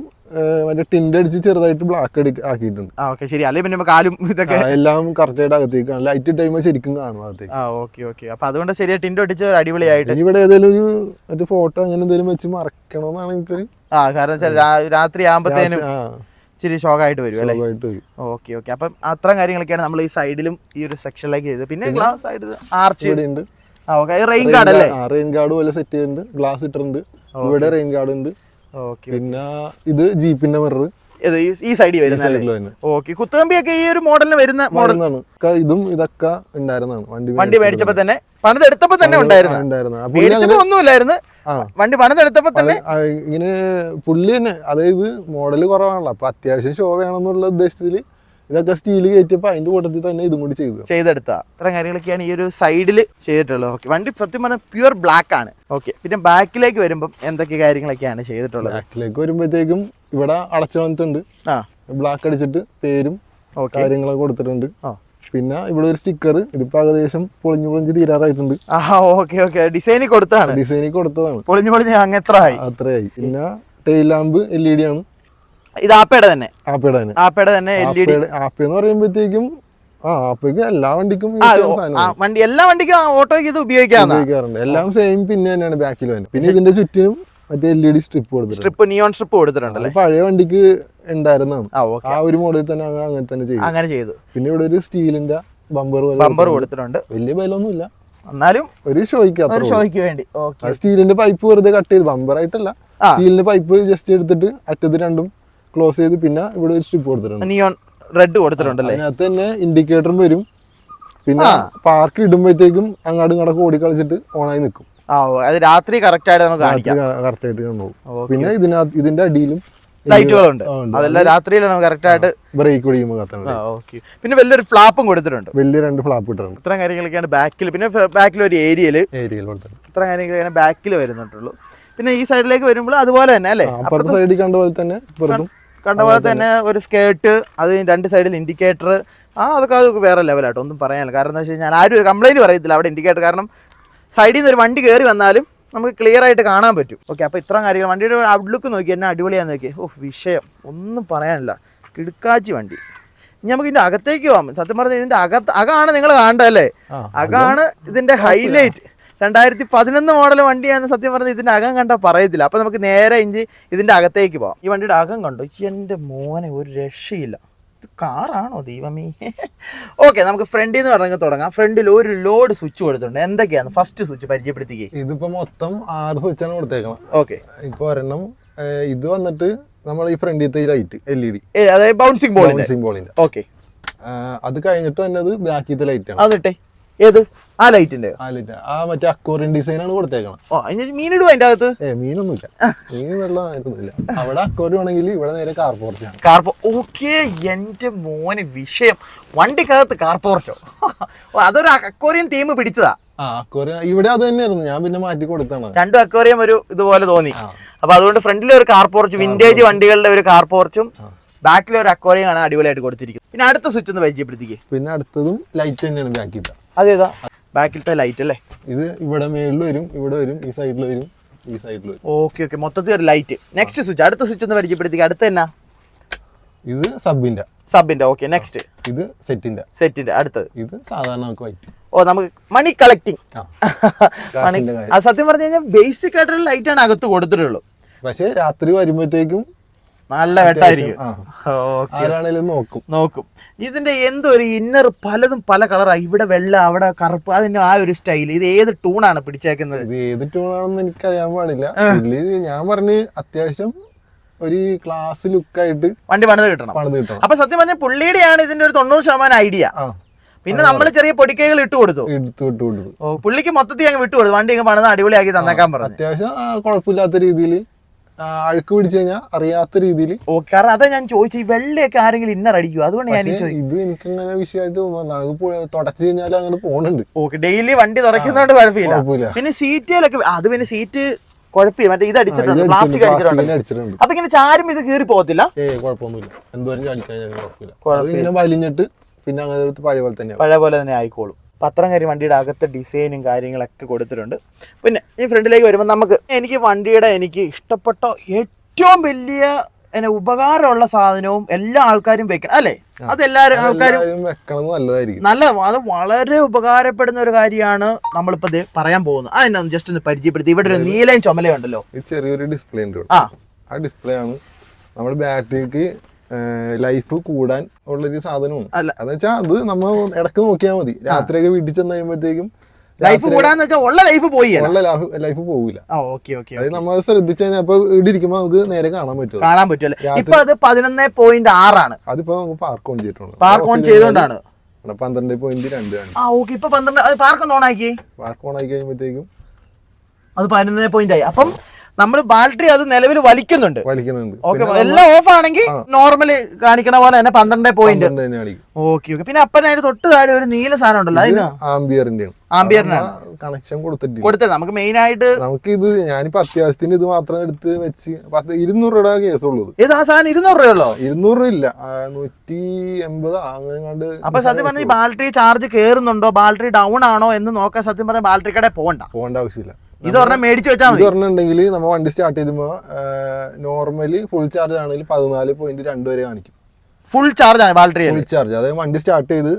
മറ്റേ ടിൻഡ് അടിച്ച് ചെറുതായിട്ട് ബ്ലാക്ക് ആക്കിയിട്ടുണ്ട്. ആ ഓക്കെ ശരി. അല്ലെങ്കിൽ പിന്നെ നമുക്ക് കാലും ഇതൊക്കെ? എല്ലാം കറക്റ്റ് ആയിട്ട് അകത്തേക്ക് ലൈറ്റ് ടൈം ശരിക്കും കാണും അകത്തേക്ക്. ആ ഓക്കെ ഓക്കെ അപ്പൊ അതുകൊണ്ട് ശരിയാ ടിൻഡ് അടിച്ച് ഒരു അടിപൊളിയായിട്ട്. ഇവിടെ ഏതെങ്കിലും ഒരു മറ്റേ ഫോട്ടോ അങ്ങനെ എന്തെങ്കിലും വെച്ച് മറക്കണമെന്നാണ് എനിക്കൊരു ആ കാരണം വെച്ചാൽ രാത്രി ആകുമ്പോഴത്തേനും ഇച്ചിരി ഷോക്കായിട്ട് വരും അല്ലേ? ഓക്കെ ഓക്കെ അപ്പം അത്രയും കാര്യങ്ങളൊക്കെയാണ് നമ്മൾ ഈ സൈഡിലും ഈ ഒരു സെക്ഷനിലേക്ക് ചെയ്തത്. പിന്നെ ഗ്ലാസ് സൈഡ് ആർച്ച് ഉണ്ട് റെയിൻ ഗാർഡ് അല്ലേ? റെയിൻ ഗാർഡ് പോലെ സെറ്റ് ചെയ്തിട്ടുണ്ട്. ഗ്ലാസ് ഇട്ടിട്ടുണ്ട്. ഇവിടെ റെയിൻ ഗാർഡ് ഉണ്ട്. പിന്നെ ഇത് ജീപ്പിന്റെ മിറർ ഈ- സൈഡിൽ വരുന്ന ഓക്കെ കുത്തുകമ്പിയൊക്കെ ഈ ഒരു മോഡലിന് വരുന്ന മോഡൽ ഇതും ഇതൊക്കെ ഉണ്ടായിരുന്നതാണ്. വണ്ടി വണ്ടി മേടിച്ചപ്പോ തന്നെ. പണിതെടുത്തപ്പോ തന്നെ ഉണ്ടായിരുന്നു മേടിച്ചപ്പോ ഒന്നുമില്ലായിരുന്നു. വണ്ടി പണിതെടുത്തപ്പോ തന്നെ ഇങ്ങനെ പുള്ളി തന്നെ. അതായത് മോഡൽ കുറവാണല്ലോ. അപ്പൊ അത്യാവശ്യം ഷോ വേണമെന്നുള്ള ഉദ്ദേശത്തിൽ ഇതൊക്കെ സ്റ്റീൽ കയറ്റിയപ്പോ അതിന്റെ കൂട്ടത്തിൽ തന്നെ ഇതും കൂടി ചെയ്തു. ചെയ്തെടുത്ത. ഇത്രയും കാര്യങ്ങളൊക്കെയാണ് ഈ ഒരു സൈഡിൽ ചെയ്തിട്ടുള്ളത്. ഓക്കെ വണ്ടി സത്യം പറഞ്ഞാൽ പ്യുവർ ബ്ലാക്ക് ആണ്. ഓക്കെ പിന്നെ ബാക്കിലേക്ക് വരുമ്പം എന്തൊക്കെ കാര്യങ്ങളൊക്കെയാണ് ചെയ്തിട്ടുള്ളത്? ബാക്കിലേക്ക് വരുമ്പോഴത്തേക്കും ഇവിടെ അടച്ചു വന്നിട്ടുണ്ട്. ആ. ബ്ലാക്ക് അടിച്ചിട്ട് പേരും കാര്യങ്ങളൊക്കെ കൊടുത്തിട്ടുണ്ട്. ആ. പിന്നെ ഇവിടെ ഒരു സ്റ്റിക്കർ ഇതിപ്പോ ഏകദേശം പൊളിഞ്ഞു പൊളിഞ്ഞ് തീരാറായിട്ടുണ്ട്. ആ ഓക്കെ ഓക്കെ ഡിസൈനിൽ കൊടുത്താണ് ഡിസൈനിൽ കൊടുത്തതാണ്. പൊളിഞ്ഞു പൊളിഞ്ഞ് അങ്ങ് എത്ര ആയി അത്രയായി. പിന്നെ tail lamp L E D ആണ്. ഇത് ആപ്പയുടെ തന്നെ. ആപ്പയുടെ തന്നെ. ആപ്പയുടെ തന്നെ എൽ ഇ ഡി ആപ്പയുടെ ആപ്പ എന്ന് പറയുമ്പോഴത്തേക്കും എല്ലാ വണ്ടിക്കും വണ്ടി എല്ലാ വണ്ടിക്കും ഓട്ടോയ്ക്ക് ഇത് ഉപയോഗിക്കാറുണ്ട്. എല്ലാം സെയിം പിന്നെ തന്നെയാണ് ബാക്കിൽ തന്നെ. പിന്നെ ഇതിന്റെ ചുറ്റിനും മറ്റേ എൽ ഇ ഡി സ്ട്രിപ്പ് കൊടുത്തിട്ടുണ്ട്. സ്ട്രിപ്പ് നിയോൺ സ്ട്രിപ്പ് കൊടുത്തിട്ടുണ്ടല്ലേ? അത് പഴയ വണ്ടിക്ക് ഉണ്ടായിരുന്നതാണ്. ആ ഒരു മോഡലിൽ തന്നെ അങ്ങനെ തന്നെ ചെയ്തു. അങ്ങനെ ചെയ്തു. പിന്നെ ഇവിടെ ഒരു സ്റ്റീലിന്റെ ബമ്പർ ബമ്പർ കൊടുത്തിട്ടുണ്ട്. വലിയ ബലമൊന്നുമില്ല എന്നാലും ഒരു ഷോയ്ക്ക് ഒരു ഷോയ്ക്ക് വേണ്ടി. സ്റ്റീലിന്റെ പൈപ്പ് വെറുതെ കട്ട് ചെയ്ത് ബമ്പർ ആയിട്ടല്ല. സ്റ്റീലിന്റെ പൈപ്പ് ജസ്റ്റ് എടുത്തിട്ട് അറ്റത്ത് രണ്ടും ക്ലോസ് ചെയ്ത് പിന്നെ ഇവിടെ ഒരു സ്ട്രിപ്പ് കൊടുത്തിട്ടുണ്ട്. നിയോൺ റെഡ് കൊടുത്തിട്ടുണ്ടല്ലേ? അതിനകത്ത് തന്നെ ഇൻഡിക്കേറ്ററും വരും. പിന്നെ പാർക്ക് ഇടുമ്പോഴത്തേക്കും അങ്ങാടും ഇങ്ങോട്ടൊക്കെ ഓടി കളിച്ചിട്ട് ഓണായി നിൽക്കും അത് രാത്രി കറക്റ്റ് ആയിട്ട് നമുക്ക് കാണിക്കാം. കറക്റ്റ് ആയിട്ട് കണ്ടുപോകും പിന്നെ ഇതിനകത്ത് ഇതിന്റെ അടിയിലും ലൈറ്റുകളുണ്ട്. അതെല്ലാം രാത്രിയിലാണ് കറക്റ്റ് ആയിട്ട് ബ്രേക്ക് പിടിക്കുമ്പോൾ പിന്നെ വലിയൊരു ഫ്ലാപ്പും കൊടുത്തിട്ടുണ്ട്. വലിയ രണ്ട് ഫ്ലാപ്പ് ഇട്ടിട്ടുണ്ട്. ഇത്രയും കാര്യങ്ങളൊക്കെയാണ് ബാക്കിൽ പിന്നെ ബാക്കിൽ ഒരു ഏരിയയിൽ ഏരിയയിൽ കൊടുത്തിട്ടുണ്ട്. ഇത്ര കാര്യങ്ങളൊക്കെയാണ് ബാക്കിൽ വരുന്നുള്ളൂ. പിന്നെ ഈ സൈഡിലേക്ക് വരുമ്പോൾ അതുപോലെ തന്നെ അല്ലേ? സൈഡിൽ കണ്ട പോലെ തന്നെ കണ്ട പോലെ തന്നെ ഒരു സ്കേർട്ട് അത് രണ്ട് സൈഡിൽ ഇൻഡിക്കേറ്റർ ആ അതൊക്കെ അതൊക്കെ വേറെ ലെവലാട്ടോ ഒന്നും പറയാനില്ല. കാരണം എന്താ വെച്ച് കഴിഞ്ഞാൽ ആരും ഒരു കംപ്ലൈന്റ് പറയത്തില്ല അവിടെ ഇൻഡിക്കേറ്റർ കാരണം സൈഡിൽ നിന്ന് ഒരു വണ്ടി കയറി വന്നാലും നമുക്ക് ക്ലിയർ ആയിട്ട് കാണാൻ പറ്റും. ഓക്കെ അപ്പോൾ ഇത്രയും കാര്യങ്ങൾ. വണ്ടിയുടെ ഔട്ട്ലുക്ക് നോക്കി എന്നെ അടിപൊളിയാന്ന് നോക്കി. ഓ വിഷയം. ഒന്നും പറയാനില്ല. കിടുക്കാച്ചി വണ്ടി. ഇനി നമുക്ക് ഇതിന്റെ അകത്തേക്ക് പോകാം സത്യം പറഞ്ഞാൽ ഇതിന്റെ അകത്ത് അകമാണ് നിങ്ങൾ കാണേണ്ടത് അല്ലേ? അകമാണ് ഇതിന്റെ ഹൈലൈറ്റ് രണ്ടായിരത്തി പതിനൊന്ന് മോഡൽ വണ്ടിയാണ് സത്യം പറഞ്ഞാൽ ഇതിന്റെ അകം കണ്ടാൽ പറയത്തില്ല. അപ്പോൾ നമുക്ക് നേരെ ഇഞ്ചി ഇതിന്റെ അകത്തേക്ക് പോകാം ഈ വണ്ടിയുടെ അകം കണ്ടോ? എന്റെ മോനെ ഒരു രക്ഷയില്ല. ഇത് കാറാണോ ദൈവമേ? (laughs) ഓക്കെ നമുക്ക് ഫ്രണ്ടിൽ നിന്ന് പറഞ്ഞാൽ തുടങ്ങാം. ഫ്രണ്ടിൽ ഒരു ലോഡ് സ്വിച്ച് കൊടുത്തിട്ടുണ്ട്. എന്തൊക്കെയാണ്? ഫസ്റ്റ് സ്വിച്ച് പരിചയപ്പെടുത്തിക്കേ. ഇതിപ്പോ മൊത്തം ആറ് സ്വിച്ചാണ് കൊടുത്തേക്കണം ഓക്കെ ഇപ്പൊ ഒരെണ്ണം ഇത് വന്നിട്ട് നമ്മൾ ഈ ഫ്രണ്ടിലത്തെ ലൈറ്റ് എൽ ഇ ഡി അതായത് ബൗൺസിങ് ബൗൺസിംഗ് ബോളിന്റെ ഓക്കെ അത് കഴിഞ്ഞിട്ട് വന്നത് ബാക്കിത്തെ ലൈറ്റ് ആണ്. അതിട്ടെ? ഏത്? ആ ലൈറ്റിന്റെ? ആ ലൈറ്റ്. ആ മറ്റേ അക്വറിയം ഡിസൈൻ ആണ് കൊടുത്തേക്കണം. ഓ അതിന് മീനിടുവോ അതിന്റെ അകത്ത്? ഏ മീനൊന്നുമില്ല. മീൻ വെള്ളം ഒന്നുമില്ല അവിടെ അക്വറിയം ആണെങ്കിൽ ഇവിടെ നേരെ കാർ പോർച്ചാണ് കാർപ്പോ ഓക്കെ എന്റെ മോന് വിഷയം. വണ്ടിക്കകത്ത് കാർപോർച്ചോ അതൊരു അക്വറിയം തീം പിടിച്ചതാ. ആ ഇവിടെ അത് തന്നെയായിരുന്നു. ഞാൻ പിന്നെ മാറ്റി കൊടുത്താണ്. രണ്ടും അക്വറിയം ഒരു ഇതുപോലെ തോന്നി. അപ്പൊ അതുകൊണ്ട് ഫ്രണ്ടിൽ ഒരു കാർപോർച്ച് വിന്റേജ് വണ്ടികളുടെ ഒരു കാർപോർച്ചും ബാക്കിൽ ഒരു അക്വറിയം ആണ് അടിപൊളിയായിട്ട് കൊടുത്തിരിക്കുന്നത്. പിന്നെ അടുത്ത സ്വിച്ച് ഒന്ന് പരിചയപ്പെടുത്തിക്കേ. പിന്നെ അടുത്തതും ലൈറ്റ് തന്നെയാണ് ബാക്കിത്തെ. അതേതാ? ബാക്കിലത്തെ ലൈറ്റ് അല്ലേ? ഇത് ഇവിടെ മേളിൽ വരും ഇവിടെ വരും ഈ സൈഡിൽ വരും ഈ സൈഡിൽ വരും. ഓക്കെ ഓക്കെ മൊത്തത്തിൽ ഒരു ലൈറ്റ് നെക്സ്റ്റ് സ്വിച്ച് അടുത്ത സ്വിച്ച് ഒന്ന് പരിചയപ്പെടുത്തി അടുത്ത എന്നാ? ഇത് സബിന്റെ. സബിന്റെ. ഓക്കെ നെക്സ്റ്റ് ഇത് സെറ്റിന്റെ. സെറ്റിന്റെ. അടുത്തത്. ഇത് സാധാരണ നമുക്ക് വൈറ്റ് ഓ നമുക്ക് മണി കളക്ടിങ് ആ. (laughs) മണി അത് സത്യം പറഞ്ഞു കഴിഞ്ഞാൽ ബേസിക് ആയിട്ടുള്ള ലൈറ്റ് ആണ് അകത്ത് കൊടുത്തിട്ടുള്ളൂ പക്ഷെ രാത്രി വരുമ്പോഴത്തേക്കും നല്ല വെട്ടായിരിക്കും. ആരാണേലും നോക്കും. നോക്കും. ഇതിന്റെ എന്തോ ഒരു ഇന്നർ പലതും പല കളറാണ് ഇവിടെ വെള്ള അവിടെ കറുപ്പ് അതിന്റെ ആ ഒരു സ്റ്റൈൽ ഇത് ഏത് ടൂണാണ് പിടിച്ചേക്കുന്നത്? ഇത് ഏത് ടൂണാണെന്ന് എനിക്കറിയാൻ പാടില്ല. ഞാൻ പറഞ്ഞ് അത്യാവശ്യം ഒരു ക്ലാസ് ലുക്കായിട്ട് വണ്ടി പണിത് കിട്ടണം. പണിത് കിട്ടണം. അപ്പൊ സത്യം പറഞ്ഞ പുള്ളിയുടെ ആണ് ഇതിന്റെ ഒരു തൊണ്ണൂറ് ശതമാനം ഐഡിയ പിന്നെ നമ്മൾ ചെറിയ പൊടിക്കൈകൾ ഇട്ട് കൊടുത്തു. എടുത്തു വിട്ടു കൊടുത്തു. ഓ പുള്ളിക്ക് മൊത്തത്തിൽ അങ്ങ് വിട്ടു കൊടുത്തു. വണ്ടി അങ്ങ് പണിത് അടിപൊളിയാക്കി തന്നേക്കാൻ പറഞ്ഞു. അത്യാവശ്യം കുഴപ്പമില്ലാത്ത രീതിയിൽ അഴുക്ക് പിടിച്ചു കഴിഞ്ഞാൽ അറിയാത്ത രീതിയിൽ കാരണം അതാ ഞാൻ ചോദിച്ചു ഈ വെള്ളയൊക്കെ ആരെങ്കിലും ഇന്നർ അടിക്കും അതുകൊണ്ട് ഞാൻ ഇത് എനിക്ക് അങ്ങനെ വിഷയമായിട്ട് തോന്നുന്നു അത് തുടച്ചു കഴിഞ്ഞാൽ അങ്ങനെ പോണുണ്ട്. ഓക്കെ ഡെയിലി വണ്ടി തുടയ്ക്കുന്നതുകൊണ്ട് കുഴപ്പമില്ല. പിന്നെ സീറ്റിലൊക്കെ അത് പിന്നെ സീറ്റ് കുഴപ്പമില്ല. മറ്റേ ഇത് അടിച്ചിട്ടുണ്ട് പ്ലാസ്റ്റിക് അടിച്ചിട്ടുണ്ട്. അപ്പൊ ഇങ്ങനെ ചാരും ഇത് കീറി പോകത്തില്ല? ഏ കുഴപ്പമൊന്നുമില്ല. എന്തോരം വലിഞ്ഞിട്ട് പിന്നെ അങ്ങനെ പഴയ പോലെ തന്നെ പഴയ പോലെ തന്നെ ആയിക്കോളും. പത്രം കയറി വണ്ടിയുടെ അകത്ത് ഡിസൈനും കാര്യങ്ങളൊക്കെ കൊടുത്തിട്ടുണ്ട്. പിന്നെ ഈ ഫ്രണ്ടിലേക്ക് വരുമ്പോൾ നമുക്ക് എനിക്ക് വണ്ടിയുടെ എനിക്ക് ഇഷ്ടപ്പെട്ട ഏറ്റവും വലിയ എന്നെ ഉപകാരമുള്ള സാധനവും എല്ലാ ആൾക്കാരും വെക്കണം അല്ലേ? ആൾക്കാരും എല്ലാവരും വെക്കണം നല്ലതായിരിക്കും. നല്ല അത് വളരെ ഉപകാരപ്പെടുന്ന ഒരു കാര്യമാണ് നമ്മളിപ്പോ പറയാൻ പോകുന്നത്. അതെന്നാ ജസ്റ്റ് ഒന്ന് പരിചയപ്പെടുത്തി. ഇവിടെ ഒരു നീലയും ചുമലയും ഉണ്ടല്ലോ. ഇത് ചെറിയൊരു ഡിസ്പ്ലേ ഉണ്ട് ആ. ആ ഡിസ്പ്ലേ ആണ്. നമ്മുടെ ബാറ്ററിക്ക് ലൈഫ് കൂടാൻ ഉള്ളൊരു സാധനമാണ്. അല്ല. അതെന്ന് വെച്ചാൽ അത് നമ്മൾ ഇടയ്ക്ക് നോക്കിയാൽ മതി. രാത്രിയൊക്കെ വീട്ടിൽ ചെന്ന് കഴിയുമ്പോഴത്തേക്കും ലൈഫ് കൂടാന്ന് വെച്ചാൽ ഉള്ള ലൈഫ് പോയി ഉള്ള ലൈഫ് പോകില്ല ഓക്കെ ഓക്കെ അത് നമ്മൾ ശ്രദ്ധിച്ചു കഴിഞ്ഞാൽ അപ്പൊ ഇവിടെ ഇരിക്കുമ്പോൾ നമുക്ക് നേരെ കാണാൻ പറ്റും കാണാൻ പറ്റുമല്ലേ. ഇപ്പൊ അത് പതിനൊന്ന് പോയിന്റ് ആറാണ് അതിപ്പോ നമുക്ക് പാർക്ക് ഓൺ ചെയ്തിട്ടുണ്ട്. പാർക്ക് ഓൺ ചെയ്തുകൊണ്ടാണ്. പന്ത്രണ്ട് പോയിന്റ് രണ്ട് ആ ഓക്കെ ഇപ്പൊ പന്ത്രണ്ട് പാർക്ക് ഒന്ന് ആക്കി. പാർക്ക് ഓൺ ആക്കി കഴിയുമ്പോഴത്തേക്കും അത് പതിനൊന്ന് പോയിന്റ് ആയി. അപ്പം നമ്മൾ ബാറ്ററി അത് നിലവിൽ വലിക്കുന്നുണ്ട്. വലിക്കുന്നുണ്ട്. ഓക്കെ എല്ലാം ഓഫ് ആണെങ്കിൽ നോർമലി കാണിക്കണ പോലെ തന്നെ പന്ത്രണ്ട് പോയിന്റ് ഓക്കെ ഓക്കെ പിന്നെ അപ്പനായിട്ട് തൊട്ട് താഴെ ഒരു നീല സാധനം ഉണ്ടല്ലോ ആംബിയറിന്റെ ആംബിയറിനാണ് കണക്ഷൻ കൊടുത്തിട്ട് കൊടുത്തത്. നമുക്ക് മെയിൻ ആയിട്ട് നമുക്ക് ഇത് ഞാനിപ്പോ അത്യാവശ്യത്തിന് ഇത് മാത്രം എടുത്ത് വെച്ച് ഇരുന്നൂറ് രൂപ കേസ് ഉള്ളത് ഏത് ആ സാധനം ഇരുന്നൂറ് രൂപയുള്ളോ ഇരുന്നൂറ് രൂപ ഇല്ല നൂറ്റി എൺപത് അങ്ങനെ കണ്ട് അപ്പൊ സത്യം പറഞ്ഞാൽ ഈ ബാറ്ററി ചാർജ് കേറുന്നുണ്ടോ? ബാറ്ററി ഡൗൺ ആണോ എന്ന് നോക്കാൻ സത്യം പറഞ്ഞാൽ ബാറ്ററി കടയിൽ പോകണ്ട പോകേണ്ട ആവശ്യമില്ല. ഇത് പറഞ്ഞാൽ മേടിച്ചു വെച്ചാൽ ഇത് പറഞ്ഞിട്ടുണ്ടെങ്കിൽ നമ്മൾ വണ്ടി സ്റ്റാർട്ട് ചെയ്യുമ്പോൾ നോർമലി ഫുൾ ചാർജ് ആണെങ്കിൽ പതിനാല് പോയിന്റ് രണ്ട് വരെ കാണിക്കും. ഫുൾ ചാർജ് ആണ് ബാറ്ററി ഫുൾ ചാർജ് അതായത് വണ്ടി സ്റ്റാർട്ട് ചെയ്ത്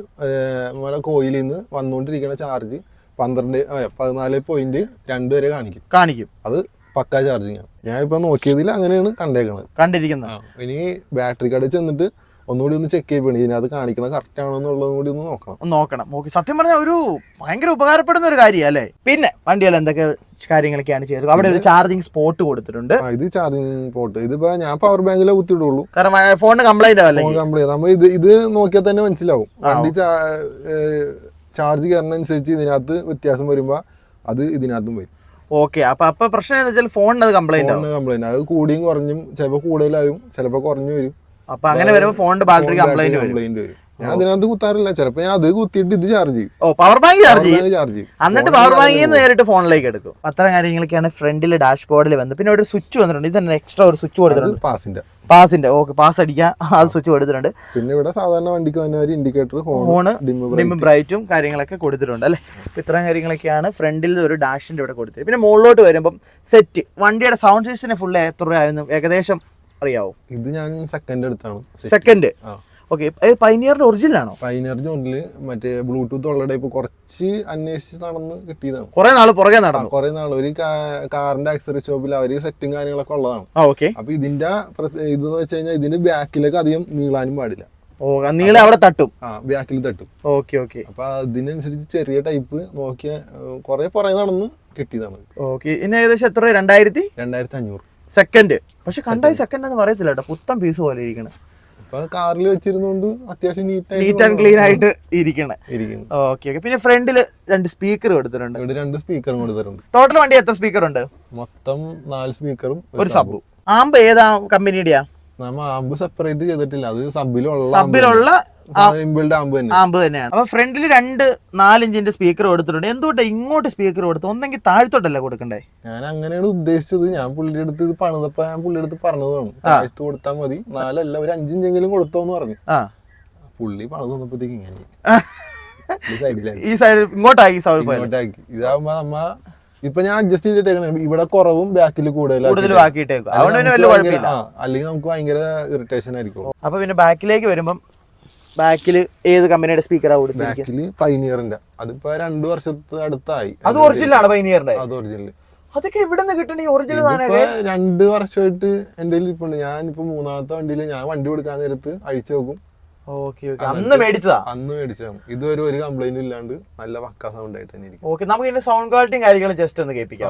നമ്മുടെ കോയിലിൽ നിന്ന് വന്നുകൊണ്ടിരിക്കുന്ന ചാർജ് പന്ത്രണ്ട് പതിനാല് പോയിന്റ് രണ്ട് വരെ കാണിക്കും. കാണിക്കും. അത് പക്കാ ചാർജിങ് ആണ്. ഞാൻ ഇപ്പൊ നോക്കിയതിൽ അങ്ങനെയാണ് കണ്ടേക്കുന്നത് കണ്ടിരിക്കുന്നത്. ഇനി ബാറ്ററി കടയിൽ ചെന്നിട്ട് ഒന്നുകൂടി ഒന്ന് ചെക്ക് ചെയ്യണം അത് കാണിക്കണ കറക്റ്റ് ആണോ എന്നുള്ളതും കൂടി ഒന്ന് നോക്കണം. നോക്കണം. നോക്കി. സത്യം പറഞ്ഞാൽ ഒരു ഭയങ്കര ഉപകാരപ്പെടുന്ന ഒരു കാര്യം അല്ലേ? പിന്നെ വണ്ടിയല്ല എന്തൊക്കെ കാര്യങ്ങളൊക്കെയാണ് ചെയ്തത്? അവിടെ ഒരു ചാർജിങ് സ്പോട്ട് കൊടുത്തിട്ടുണ്ട്. ഇത് ചാർജിങ് പോട്ട് ഇതിപ്പോ ഞാൻ പവർ ബാങ്കിലെ കുത്തിയിടുള്ളൂ കാരണം ഫോണിന് കംപ്ലൈന്റ് ആവല്ലേ കംപ്ലൈന്റ് നമ്മൾ ഇത് ഇത് നോക്കിയാൽ തന്നെ മനസ്സിലാവും. വണ്ടി ചാർജ് കയറുന്നതനുസരിച്ച് ഇതിനകത്ത് വ്യത്യാസം വരുമ്പോ അത് ഇതിനകത്തും വരും. ഓക്കെ. അപ്പൊ അപ്പൊ പ്രശ്നം എന്താ വെച്ചാൽ ഫോണിന് അത് കംപ്ലൈന്റ് ആണ് കംപ്ലൈന്റ് അത് കൂടിയും കുറഞ്ഞും ചിലപ്പോൾ കൂടുതലാവും ചിലപ്പോൾ കുറഞ്ഞു വരും. അപ്പൊ അങ്ങനെ വരുമ്പോൾ ഫോണിന്റെ ബാറ്ററി കംപ്ലൈന്റ് വരും. ഞാൻ അതിനകത്ത് കുത്താറില്ല. ചിലപ്പോ ഞാൻ അത് കുത്തിയിട്ട് ഇത് ചാർജ് ചെയ്യും. ഓ പവർ ബാങ്ക് ചാർജ് ചെയ്യും. ചാർജ് ചെയ്യും. എന്നിട്ട് പവർ ബാങ്കിൽ നേരിട്ട് ഫോണിലേക്ക് എടുക്കും. അത്തരം കാര്യങ്ങളൊക്കെയാണ് ഫ്രണ്ടിലെ ഡാഷ്ബോർഡിൽ വന്നത്. പിന്നെ ഒരു സ്വിച്ച് വന്നിട്ടുണ്ട്. ഇത് എക്സ്ട്രാ ഒരു സ്വിച്ച് കൊടുത്തിട്ടുണ്ട്. പാസിന്റെ പാസിന്റെ ഓക്കെ പാസ് അടിക്കാൻ അത് സ്വിച്ച് കൊടുത്തിട്ടുണ്ട്. പിന്നെ ഇവിടെ സാധാരണ വണ്ടിക്ക് വന്ന ഒരു ഇൻഡിക്കേറ്റർ ഫോണ് ഡിം ബ്രൈറ്റും കാര്യങ്ങളൊക്കെ കൊടുത്തിട്ടുണ്ട് അല്ലേ? ഇത്തരം ഇത്രയും കാര്യങ്ങളൊക്കെയാണ് ഫ്രണ്ടിൽ ഒരു ഡാഷിന്റെ ഇവിടെ കൊടുത്തിട്ട് പിന്നെ മുകളിലോട്ട് വരുമ്പം സെറ്റ് വണ്ടിയുടെ സൗണ്ട് സിസ്റ്റത്തിന് ഫുൾ എത്ര രൂപയായിരുന്നു ഏകദേശം അറിയാവോ? ഇത് ഞാൻ സെക്കൻഡ് എടുത്താണ്. സെക്കൻഡ്. ഓക്കെ പൈനിയറിന്റെ ഒറിജിനൽ ആണോ? പൈനിയറിന്റെ ജോണിൽ മറ്റേ ബ്ലൂടൂത്ത് ഉള്ള ടൈപ്പ് കുറച്ച് അന്വേഷിച്ച് നടന്ന് കിട്ടിയതാണ്. കുറെ നാൾ പുറകെ നടന്നു. കുറെ നാൾ ഒരു കാറിന്റെ ആക്സറി ഷോപ്പിൽ അവർ സെറ്റും കാര്യങ്ങളൊക്കെ ഉള്ളതാണ്. ഓക്കെ അപ്പൊ ഇതിന്റെ ഇത് വെച്ച് കഴിഞ്ഞാൽ ഇതിന്റെ ബാക്കിലേക്ക് അധികം നീളാനും പാടില്ല. ഓ നീളെ അവിടെ തട്ടും. ആ ബാക്കിൽ തട്ടും. ഓക്കെ ഓക്കെ അപ്പൊ അതിനനുസരിച്ച് ചെറിയ ടൈപ്പ് നോക്കിയ കുറെ പുറകെ നടന്ന് കിട്ടിയതാണ്. ഓക്കെ ഇനി ഏകദേശം എത്ര? രണ്ടായിരത്തി? രണ്ടായിരത്തി അഞ്ഞൂറ്. സെക്കൻഡ് പക്ഷെ കണ്ടായി സെക്കൻഡ് എന്ന് പറയത്തില്ല കേട്ടോ പുത്തൻ പീസ് പോലെ ഇരിക്കണം. കാറിൽ വെച്ചിരുന്നോണ്ട് അത്യാവശ്യം നീറ്റ് ആൻഡ് ക്ലീൻ ആയിട്ട് ഇരിക്കണേ. ഓക്കെ ഓക്കെ പിന്നെ ഫ്രണ്ടിൽ രണ്ട് സ്പീക്കർ കൊടുത്തിട്ടുണ്ട്. ഇവിടെ രണ്ട് സ്പീക്കറും കൊടുത്തിട്ടുണ്ട്. ടോട്ടൽ വണ്ടി എത്ര സ്പീക്കർ ഉണ്ട്? മൊത്തം നാല് സ്പീക്കറും ഒരു സബ് ആമ്പ് ഏതാ കമ്പനിയുടെയാ നമ്മ ആമ്പ് സെപ്പറേറ്റ് ചെയ്തിട്ടില്ല. അത് സബിലുള്ള സബിലുള്ള ആമ്പ് തന്നെ. ആമ്പ് തന്നെയാണ്. അപ്പൊ ഫ്രണ്ടിൽ രണ്ട് നാലിഞ്ചിന്റെ സ്പീക്കർ കൊടുത്തിട്ടുണ്ട്. എന്തുകൊണ്ടാ ഇങ്ങോട്ട് സ്പീക്കർ കൊടുത്തു? ഒന്നെങ്കിൽ താഴ്ത്തോട്ടല്ല കൊടുക്കണ്ടേ? ഞാൻ അങ്ങനെയാണ് ഉദ്ദേശിച്ചത്. ഞാൻ പുള്ളിയുടെ അടുത്ത് ഇത് പണിതപ്പോ ഞാൻ പുള്ളിയുടെ അടുത്ത് പറഞ്ഞതാണ്. താഴ്ത്ത് കൊടുത്താൽ മതി. നാലല്ല ഒരു അഞ്ചിഞ്ചെങ്കിലും കൊടുത്തോന്ന് പറഞ്ഞു. പുള്ളി പണിത് വന്നപ്പോഴത്തേക്ക് ഇങ്ങനെ. (laughs) ഈ സൈഡ് ഇങ്ങോട്ടാക്കി. ഇതാവുമ്പോ നമ്മ ഇപ്പൊ ഞാൻ അഡ്ജസ്റ്റ് ചെയ്തിട്ടേക്കണ. ഇവിടെ കുറവും ബാക്കിൽ കുഴപ്പമില്ല. അല്ലെങ്കിൽ നമുക്ക് ഭയങ്കര ഇറിറ്റേഷൻ ആയിരിക്കും. അപ്പൊ പിന്നെ ബാക്കിലേക്ക് വരുമ്പം ബാക്കിൽ ഏത് കമ്പനിയുടെ സ്പീക്കർ ബാക്കിൽ പൈനിയറിന്റെ. അതിപ്പോ രണ്ടു വർഷത്തെ അടുത്തായി. അത് ഒറിജിനലാണ് പൈനിയറിന്റെ? അത് ഒറിജിനൽ അതൊക്കെ എവിടെ നിന്ന് കിട്ടണ? ഈ ഒറിജിനൽ ഇപ്പൊ സാധനം രണ്ട് വർഷമായിട്ട് എന്റെ കയ്യിൽ ഇപ്പൊ ഞാൻ ഇപ്പൊ മൂന്നാമത്തെ വണ്ടിയിൽ ഞാൻ വണ്ടി കൊടുക്കാൻ നേരത്ത് അഴിച്ചു നോക്കും അന്ന് മേടിച്ചതാ? അന്ന് മേടിച്ചതാണ് ഇതുവരെ ഒരു കംപ്ലൈന്റ് ഇല്ലാണ്ട് നല്ല പക്ക സൗണ്ട് ആയിട്ട് തന്നെ ഇരിക്കും. ഓക്കെ നമുക്ക് ഇതിന്റെ സൗണ്ട് ക്വാളിറ്റിയും കാര്യങ്ങളും ജസ്റ്റ് ഒന്ന് കേൾപ്പിക്കാം.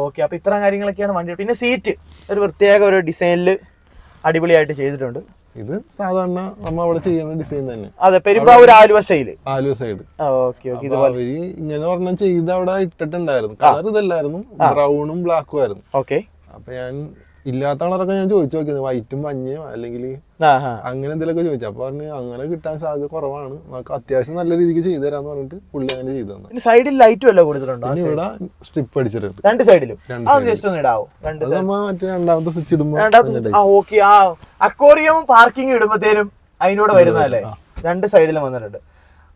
ഓക്കെ അപ്പൊ ഇത്രയും കാര്യങ്ങളൊക്കെയാണ് വണ്ടി പിന്നെ സീറ്റ് ഒരു പ്രത്യേക ഒരു ഡിസൈനിൽ അടിപൊളിയായിട്ട് ചെയ്തിട്ടുണ്ട്. ഇത് സാധാരണ നമ്മൾ അവിടെ ചെയ്യുന്ന ഡിസൈൻ തന്നെ. അതെ Perumbavoor Aluva style. Aluva side okay okay ഇത് അവർ ഇങ്ങനെ ഒരെണ്ണം ചെയ്ത് അവിടെ ഇട്ടിട്ടുണ്ടായിരുന്നു. കളർ ഇതല്ലായിരുന്നു. ബ്രൗണും ബ്ലാക്കും ആയിരുന്നു. ഓക്കെ അപ്പൊ ഞാൻ ഇല്ലാത്ത കളറൊക്കെ ഞാൻ ചോദിച്ചു നോക്കിയത്. വൈറ്റും മഞ്ഞയും അല്ലെങ്കിൽ അങ്ങനെ എന്തെങ്കിലുമൊക്കെ ചോദിച്ചു. അപ്പൊ പറഞ്ഞു അങ്ങനെ കിട്ടാൻ സാധ്യത കുറവാണ്. നമുക്ക് അത്യാവശ്യം നല്ല രീതിക്ക് ചെയ്തു തരാന്ന് പറഞ്ഞിട്ട് പുള്ളി അങ്ങനെ ചെയ്തു തന്നെ. സൈഡിൽ ലൈറ്റും അല്ല കൊടുത്തിട്ടുണ്ടോ? ഇവിടെ സ്ട്രിപ്പ് അടിച്ചിട്ടുണ്ട്. രണ്ട് സൈഡിലും. മറ്റേ രണ്ടാമത്തെ സ്വിച്ച് ഇടുമ്പോ രണ്ടാമത്തെ ആ ഓക്കെ ആ അക്വോറിയവും പാർക്കിംഗ് ഇടുമ്പോഴത്തേനും അതിനോട് വരുന്നതല്ലേ രണ്ട് സൈഡിലും വന്നിട്ടുണ്ട്.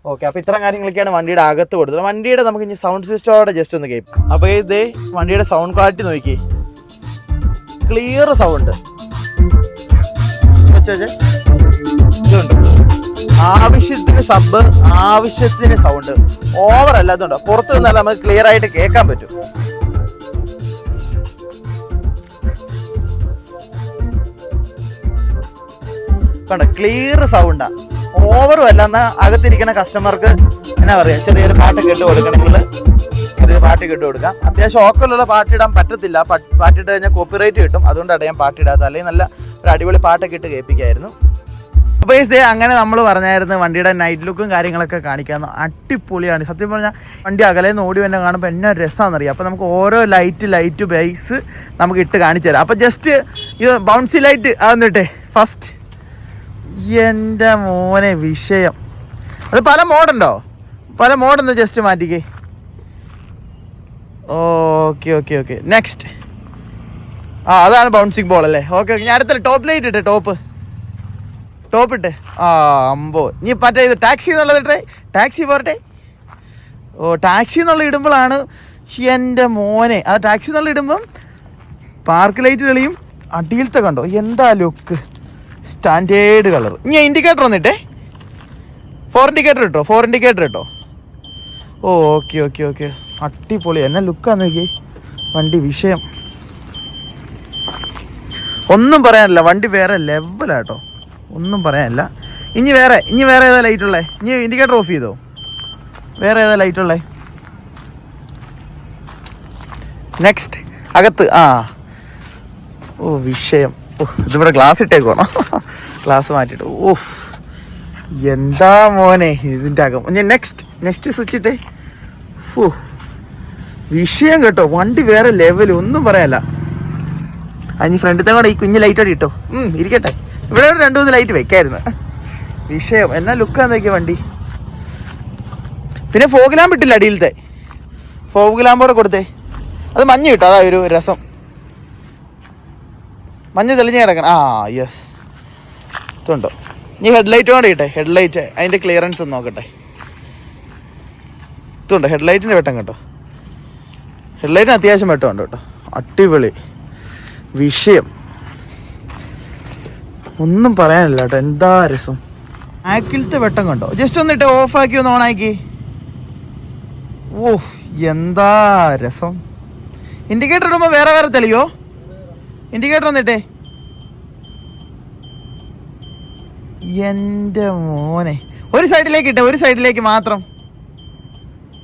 ഓക്കെ അപ്പൊ ഇത്തരം കാര്യങ്ങളൊക്കെയാണ് വണ്ടിയുടെ അകത്ത് കൊടുത്തത് വണ്ടിയുടെ നമുക്ക് ഇനി സൗണ്ട് സിസ്റ്റമോടെ ജസ്റ്റ് ഒന്ന് കേൾക്കും. അപ്പൊ ഇത് വണ്ടിയുടെ സൗണ്ട് ക്വാളിറ്റി നോക്കി. ക്ലിയർ സൗണ്ട് ആവശ്യത്തിന് സബ് ആവശ്യത്തിന് സൗണ്ട് ഓവർ അല്ലാതുണ്ടോ പുറത്തു നിന്നാൽ നമുക്ക് ക്ലിയർ ആയിട്ട് കേൾക്കാൻ പറ്റും. കണ്ട? ക്ലിയർ സൗണ്ടാ ഓവറും അല്ല അകത്തിരിക്കുന്ന കസ്റ്റമർക്ക് എന്നാ പറയാ? ചെറിയൊരു പാട്ട് കേട്ട് കൊടുക്കണമെങ്കിൽ ചെറിയൊരു പാട്ട് കേട്ട് കൊടുക്കാം. അത്യാവശ്യം ഓക്കലുള്ള പാട്ടിടാൻ പറ്റത്തില്ല. പ- പാട്ടിട്ട് കഴിഞ്ഞാൽ കോപ്പിറൈറ്റ് കിട്ടും. അതുകൊണ്ടാണ് ഞാൻ പാട്ടിടാത്ത അല്ലെങ്കിൽ നല്ല ഒരു അടിപൊളി പാട്ടൊക്കെ ഇട്ട് കേൾപ്പിക്കായിരുന്നു. അപ്പോൾ ഈ ദേ അങ്ങനെ നമ്മൾ പറഞ്ഞായിരുന്നു വണ്ടിയുടെ നൈറ്റ് ലുക്കും കാര്യങ്ങളൊക്കെ കാണിക്കാമെന്ന് അടിപൊളിയാണ്. സത്യം പറഞ്ഞാൽ വണ്ടി അകലെ നിന്ന് ഓടി വന്നെ കാണുമ്പോൾ എന്നാ രസമാണെന്നറിയാം അപ്പോൾ നമുക്ക് ഓരോ ലൈറ്റ് ലൈറ്റ് ബേസ് നമുക്ക് ഇട്ട് കാണിച്ചു തരാം. അപ്പോൾ ജസ്റ്റ് ഇത് ബൗൺസി ലൈറ്റ് അതൊന്നിട്ടെ ഫസ്റ്റ് എന്റെ മോനെ വിഷയം. അത് പല മോഡുണ്ടോ പല മോഡൊന്ന് ജസ്റ്റ് മാറ്റിക്കേ? ഓക്കെ ഓക്കെ ഓക്കെ നെക്സ്റ്റ് ആ അതാണ് ബൗൺസിങ് ബോൾ അല്ലേ? ഓക്കെ ഓക്കെ ഞാൻ അടുത്തല്ല? ടോപ്പ് ലൈറ്റ് ഇട്ടെ ടോപ്പ് ടോപ്പ് ഇട്ട്. ആ അമ്പോ. ഇനി മറ്റേ ഇത് ടാക്സി എന്നുള്ളത് ഇട്ടെ. ടാക്സി പോരട്ടെ. ഓ ടാക്സി എന്നുള്ള ഇടുമ്പോഴാണ് എന്റെ മോനെ. ആ ടാക്സി എന്നുള്ള ഇടുമ്പം പാർക്ക് ലൈറ്റ് തെളിയും അടിയിലത്തെ കണ്ടോ? എന്താ ലുക്ക് സ്റ്റാൻഡേർഡ് കളർ ഇനി ഇൻഡിക്കേറ്റർ വന്നിട്ടേ ഫോർ ഇൻഡിക്കേറ്റർ ഇട്ടോ? ഫോർ ഇൻഡിക്കേറ്റർ ഇട്ടോ? ഓ ഓക്കെ ഓക്കെ ഓക്കെ അടിപൊളി. എന്നെ ലുക്കാന്ന് നോക്കി വണ്ടി വിഷയം. ഒന്നും പറയാനില്ല. വണ്ടി വേറെ ലെവലാട്ടോ ഒന്നും പറയാനില്ല. ഇനി വേറെ ഇനി വേറെ ഏതാ ലൈറ്റ് ഉള്ളേ? ഇനി ഇൻഡിക്കേറ്റർ ഓഫ് ചെയ്തോ? വേറെ ഏതാ ലൈറ്റ് ഉള്ളേ? നെക്സ്റ്റ് അകത്ത് ആ. ഓ വിഷയം. ഓ ഇതിവിടെ ഗ്ലാസ് ഇട്ടേക്ക് ഇട്ടേക്കോണോ ഗ്ലാസ് മാറ്റിയിട്ട്. ഓ എന്താ മോനെ ഇതിന്റെ അകം. ഞാൻ നെക്സ്റ്റ് നെക്സ്റ്റ് സ്വിച്ച് ഇട്ടേ. ഫു. വിഷയം കേട്ടോ. വണ്ടി വേറെ ലെവൽ ഒന്നും പറയാല്ല. അതിന് ഫ്രണ്ടിത്തെ കൂടെ ഈ കുഞ്ഞ് ലൈറ്റ് അടി ഇട്ടോ. ഉം, ഇരിക്കട്ടെ. ഇവിടെ രണ്ടു മൂന്ന് ലൈറ്റ് വെക്കായിരുന്നു. വിഷയം. എന്നാ ലുക്കാന്ന് നോക്കിയ വണ്ടി. പിന്നെ ഫോഗ് ലാമ്പ് ഇട്ടില്ല അടിയിലത്തെ. ഫോഗ് ലാമ്പോടെ കൊടുത്തേ. അത് മഞ്ഞ കിട്ടും അതാ ഒരു രസം. മഞ്ഞ തെളിഞ്ഞ് കിടക്കണം. ആ യെസ് ഇതുണ്ടോ? ഇനി ഹെഡ്ലൈറ്റ് കൂടെ ഇട്ടെ. ഹെഡ്ലൈറ്റ് അതിന്റെ ക്ലിയറൻസ് ഒന്ന് നോക്കട്ടെ. ഇതുണ്ടോ? ഹെഡ്ലൈറ്റിന്റെ വെട്ടം കേട്ടോ. ഹെഡ്ലൈറ്റിന് അത്യാവശ്യം വെട്ടം ഉണ്ട് കേട്ടോ. അടിപൊളി. വിഷയം. ഒന്നും പറയാനില്ല കേട്ടോ. എന്താ രസം? ആക്കിലത്തെ വെട്ടം കണ്ടോ? ജസ്റ്റ് ഒന്നിട്ട് ഓഫാക്കി ഒന്ന് ഓണാക്കി ഓ എന്താ രസം. ഇൻഡിക്കേറ്റർ ഇടുമ്പോൾ വേറെ വേറെ തെളിയോ? ഇൻഡിക്കേറ്റർ ഒന്നിട്ടേ. എന്റെ മോനെ. ഒരു സൈഡിലേക്ക് ഇട്ടെ ഒരു സൈഡിലേക്ക് മാത്രം.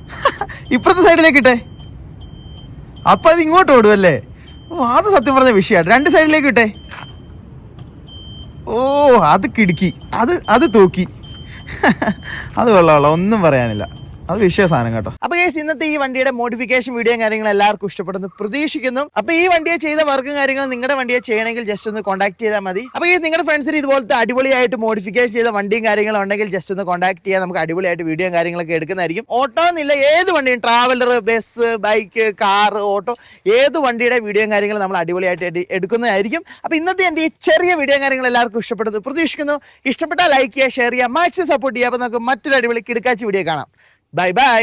(laughs) ഇപ്പുറത്തെ സൈഡിലേക്ക് ഇട്ടെ. അപ്പൊ അത് ഇങ്ങോട്ട് ഓടുമല്ലേ ഓ അത് സത്യം പറഞ്ഞ വിഷയമാണ്. രണ്ട് സൈഡിലേക്ക് ഇട്ടെ. ഓ അത് കിടുക്കി. അത് അത് തൂക്കി. (laughs) അത് കൊള്ളാം. ഒന്നും പറയാനില്ല. അത് വിഷയ സാധനം കേട്ടോ. അപ്പൊ ഗൈസ് ഇന്നത്തെ ഈ വണ്ടിയുടെ മോഡിഫിക്കേഷൻ വീഡിയോ കാര്യങ്ങൾ എല്ലാവർക്കും ഇഷ്ടപ്പെടുന്നു പ്രതീക്ഷിക്കുന്നു. അപ്പൊ ഈ വണ്ടിയെ ചെയ്ത വർക്കും കാര്യങ്ങളും നിങ്ങളുടെ വണ്ടിയെ ചെയ്യണമെങ്കിൽ ജസ്റ്റ് ഒന്ന് കോൺടാക്ട് ചെയ്താൽ മതി. അപ്പൊ ഈ നിങ്ങളുടെ ഫ്രണ്ട്സിന് ഇതുപോലത്തെ അടിപൊളിയായിട്ട് മോഡിഫിക്കേഷൻ ചെയ്ത വണ്ടിയും കാര്യങ്ങളും ഉണ്ടെങ്കിൽ ജസ്റ്റ് ഒന്ന് കോൺടാക്ട് ചെയ്യാൻ നമുക്ക് അടിപൊളിയായിട്ട് വീഡിയോ കാര്യങ്ങളൊക്കെ എടുക്കുന്നതായിരിക്കും. ഓട്ടോ എന്നില്ല ഏത് വണ്ടിയും traveller bus bike car auto ഏത് വണ്ടിയുടെ വീഡിയോ കാര്യങ്ങളും നമ്മൾ അടിപൊളിയായിട്ട് എടുക്കുന്നതായിരിക്കും. അപ്പൊ ഇന്നത്തെ എന്റെ ഈ ചെറിയ വീഡിയോ കാര്യങ്ങൾ എല്ലാവർക്കും ഇഷ്ടപ്പെടുന്നു പ്രതീക്ഷിക്കുന്നു. ഇഷ്ടപ്പെട്ടാൽ ലൈക്ക് ചെയ്യുക ഷെയർ ചെയ്യുക മാക്സിമം സപ്പോർട്ട് ചെയ്യുക. അപ്പൊ നമുക്ക് മറ്റൊരു അടിപൊളി കിടക്കാച്ചി വീഡിയോ കാണാം. Bye bye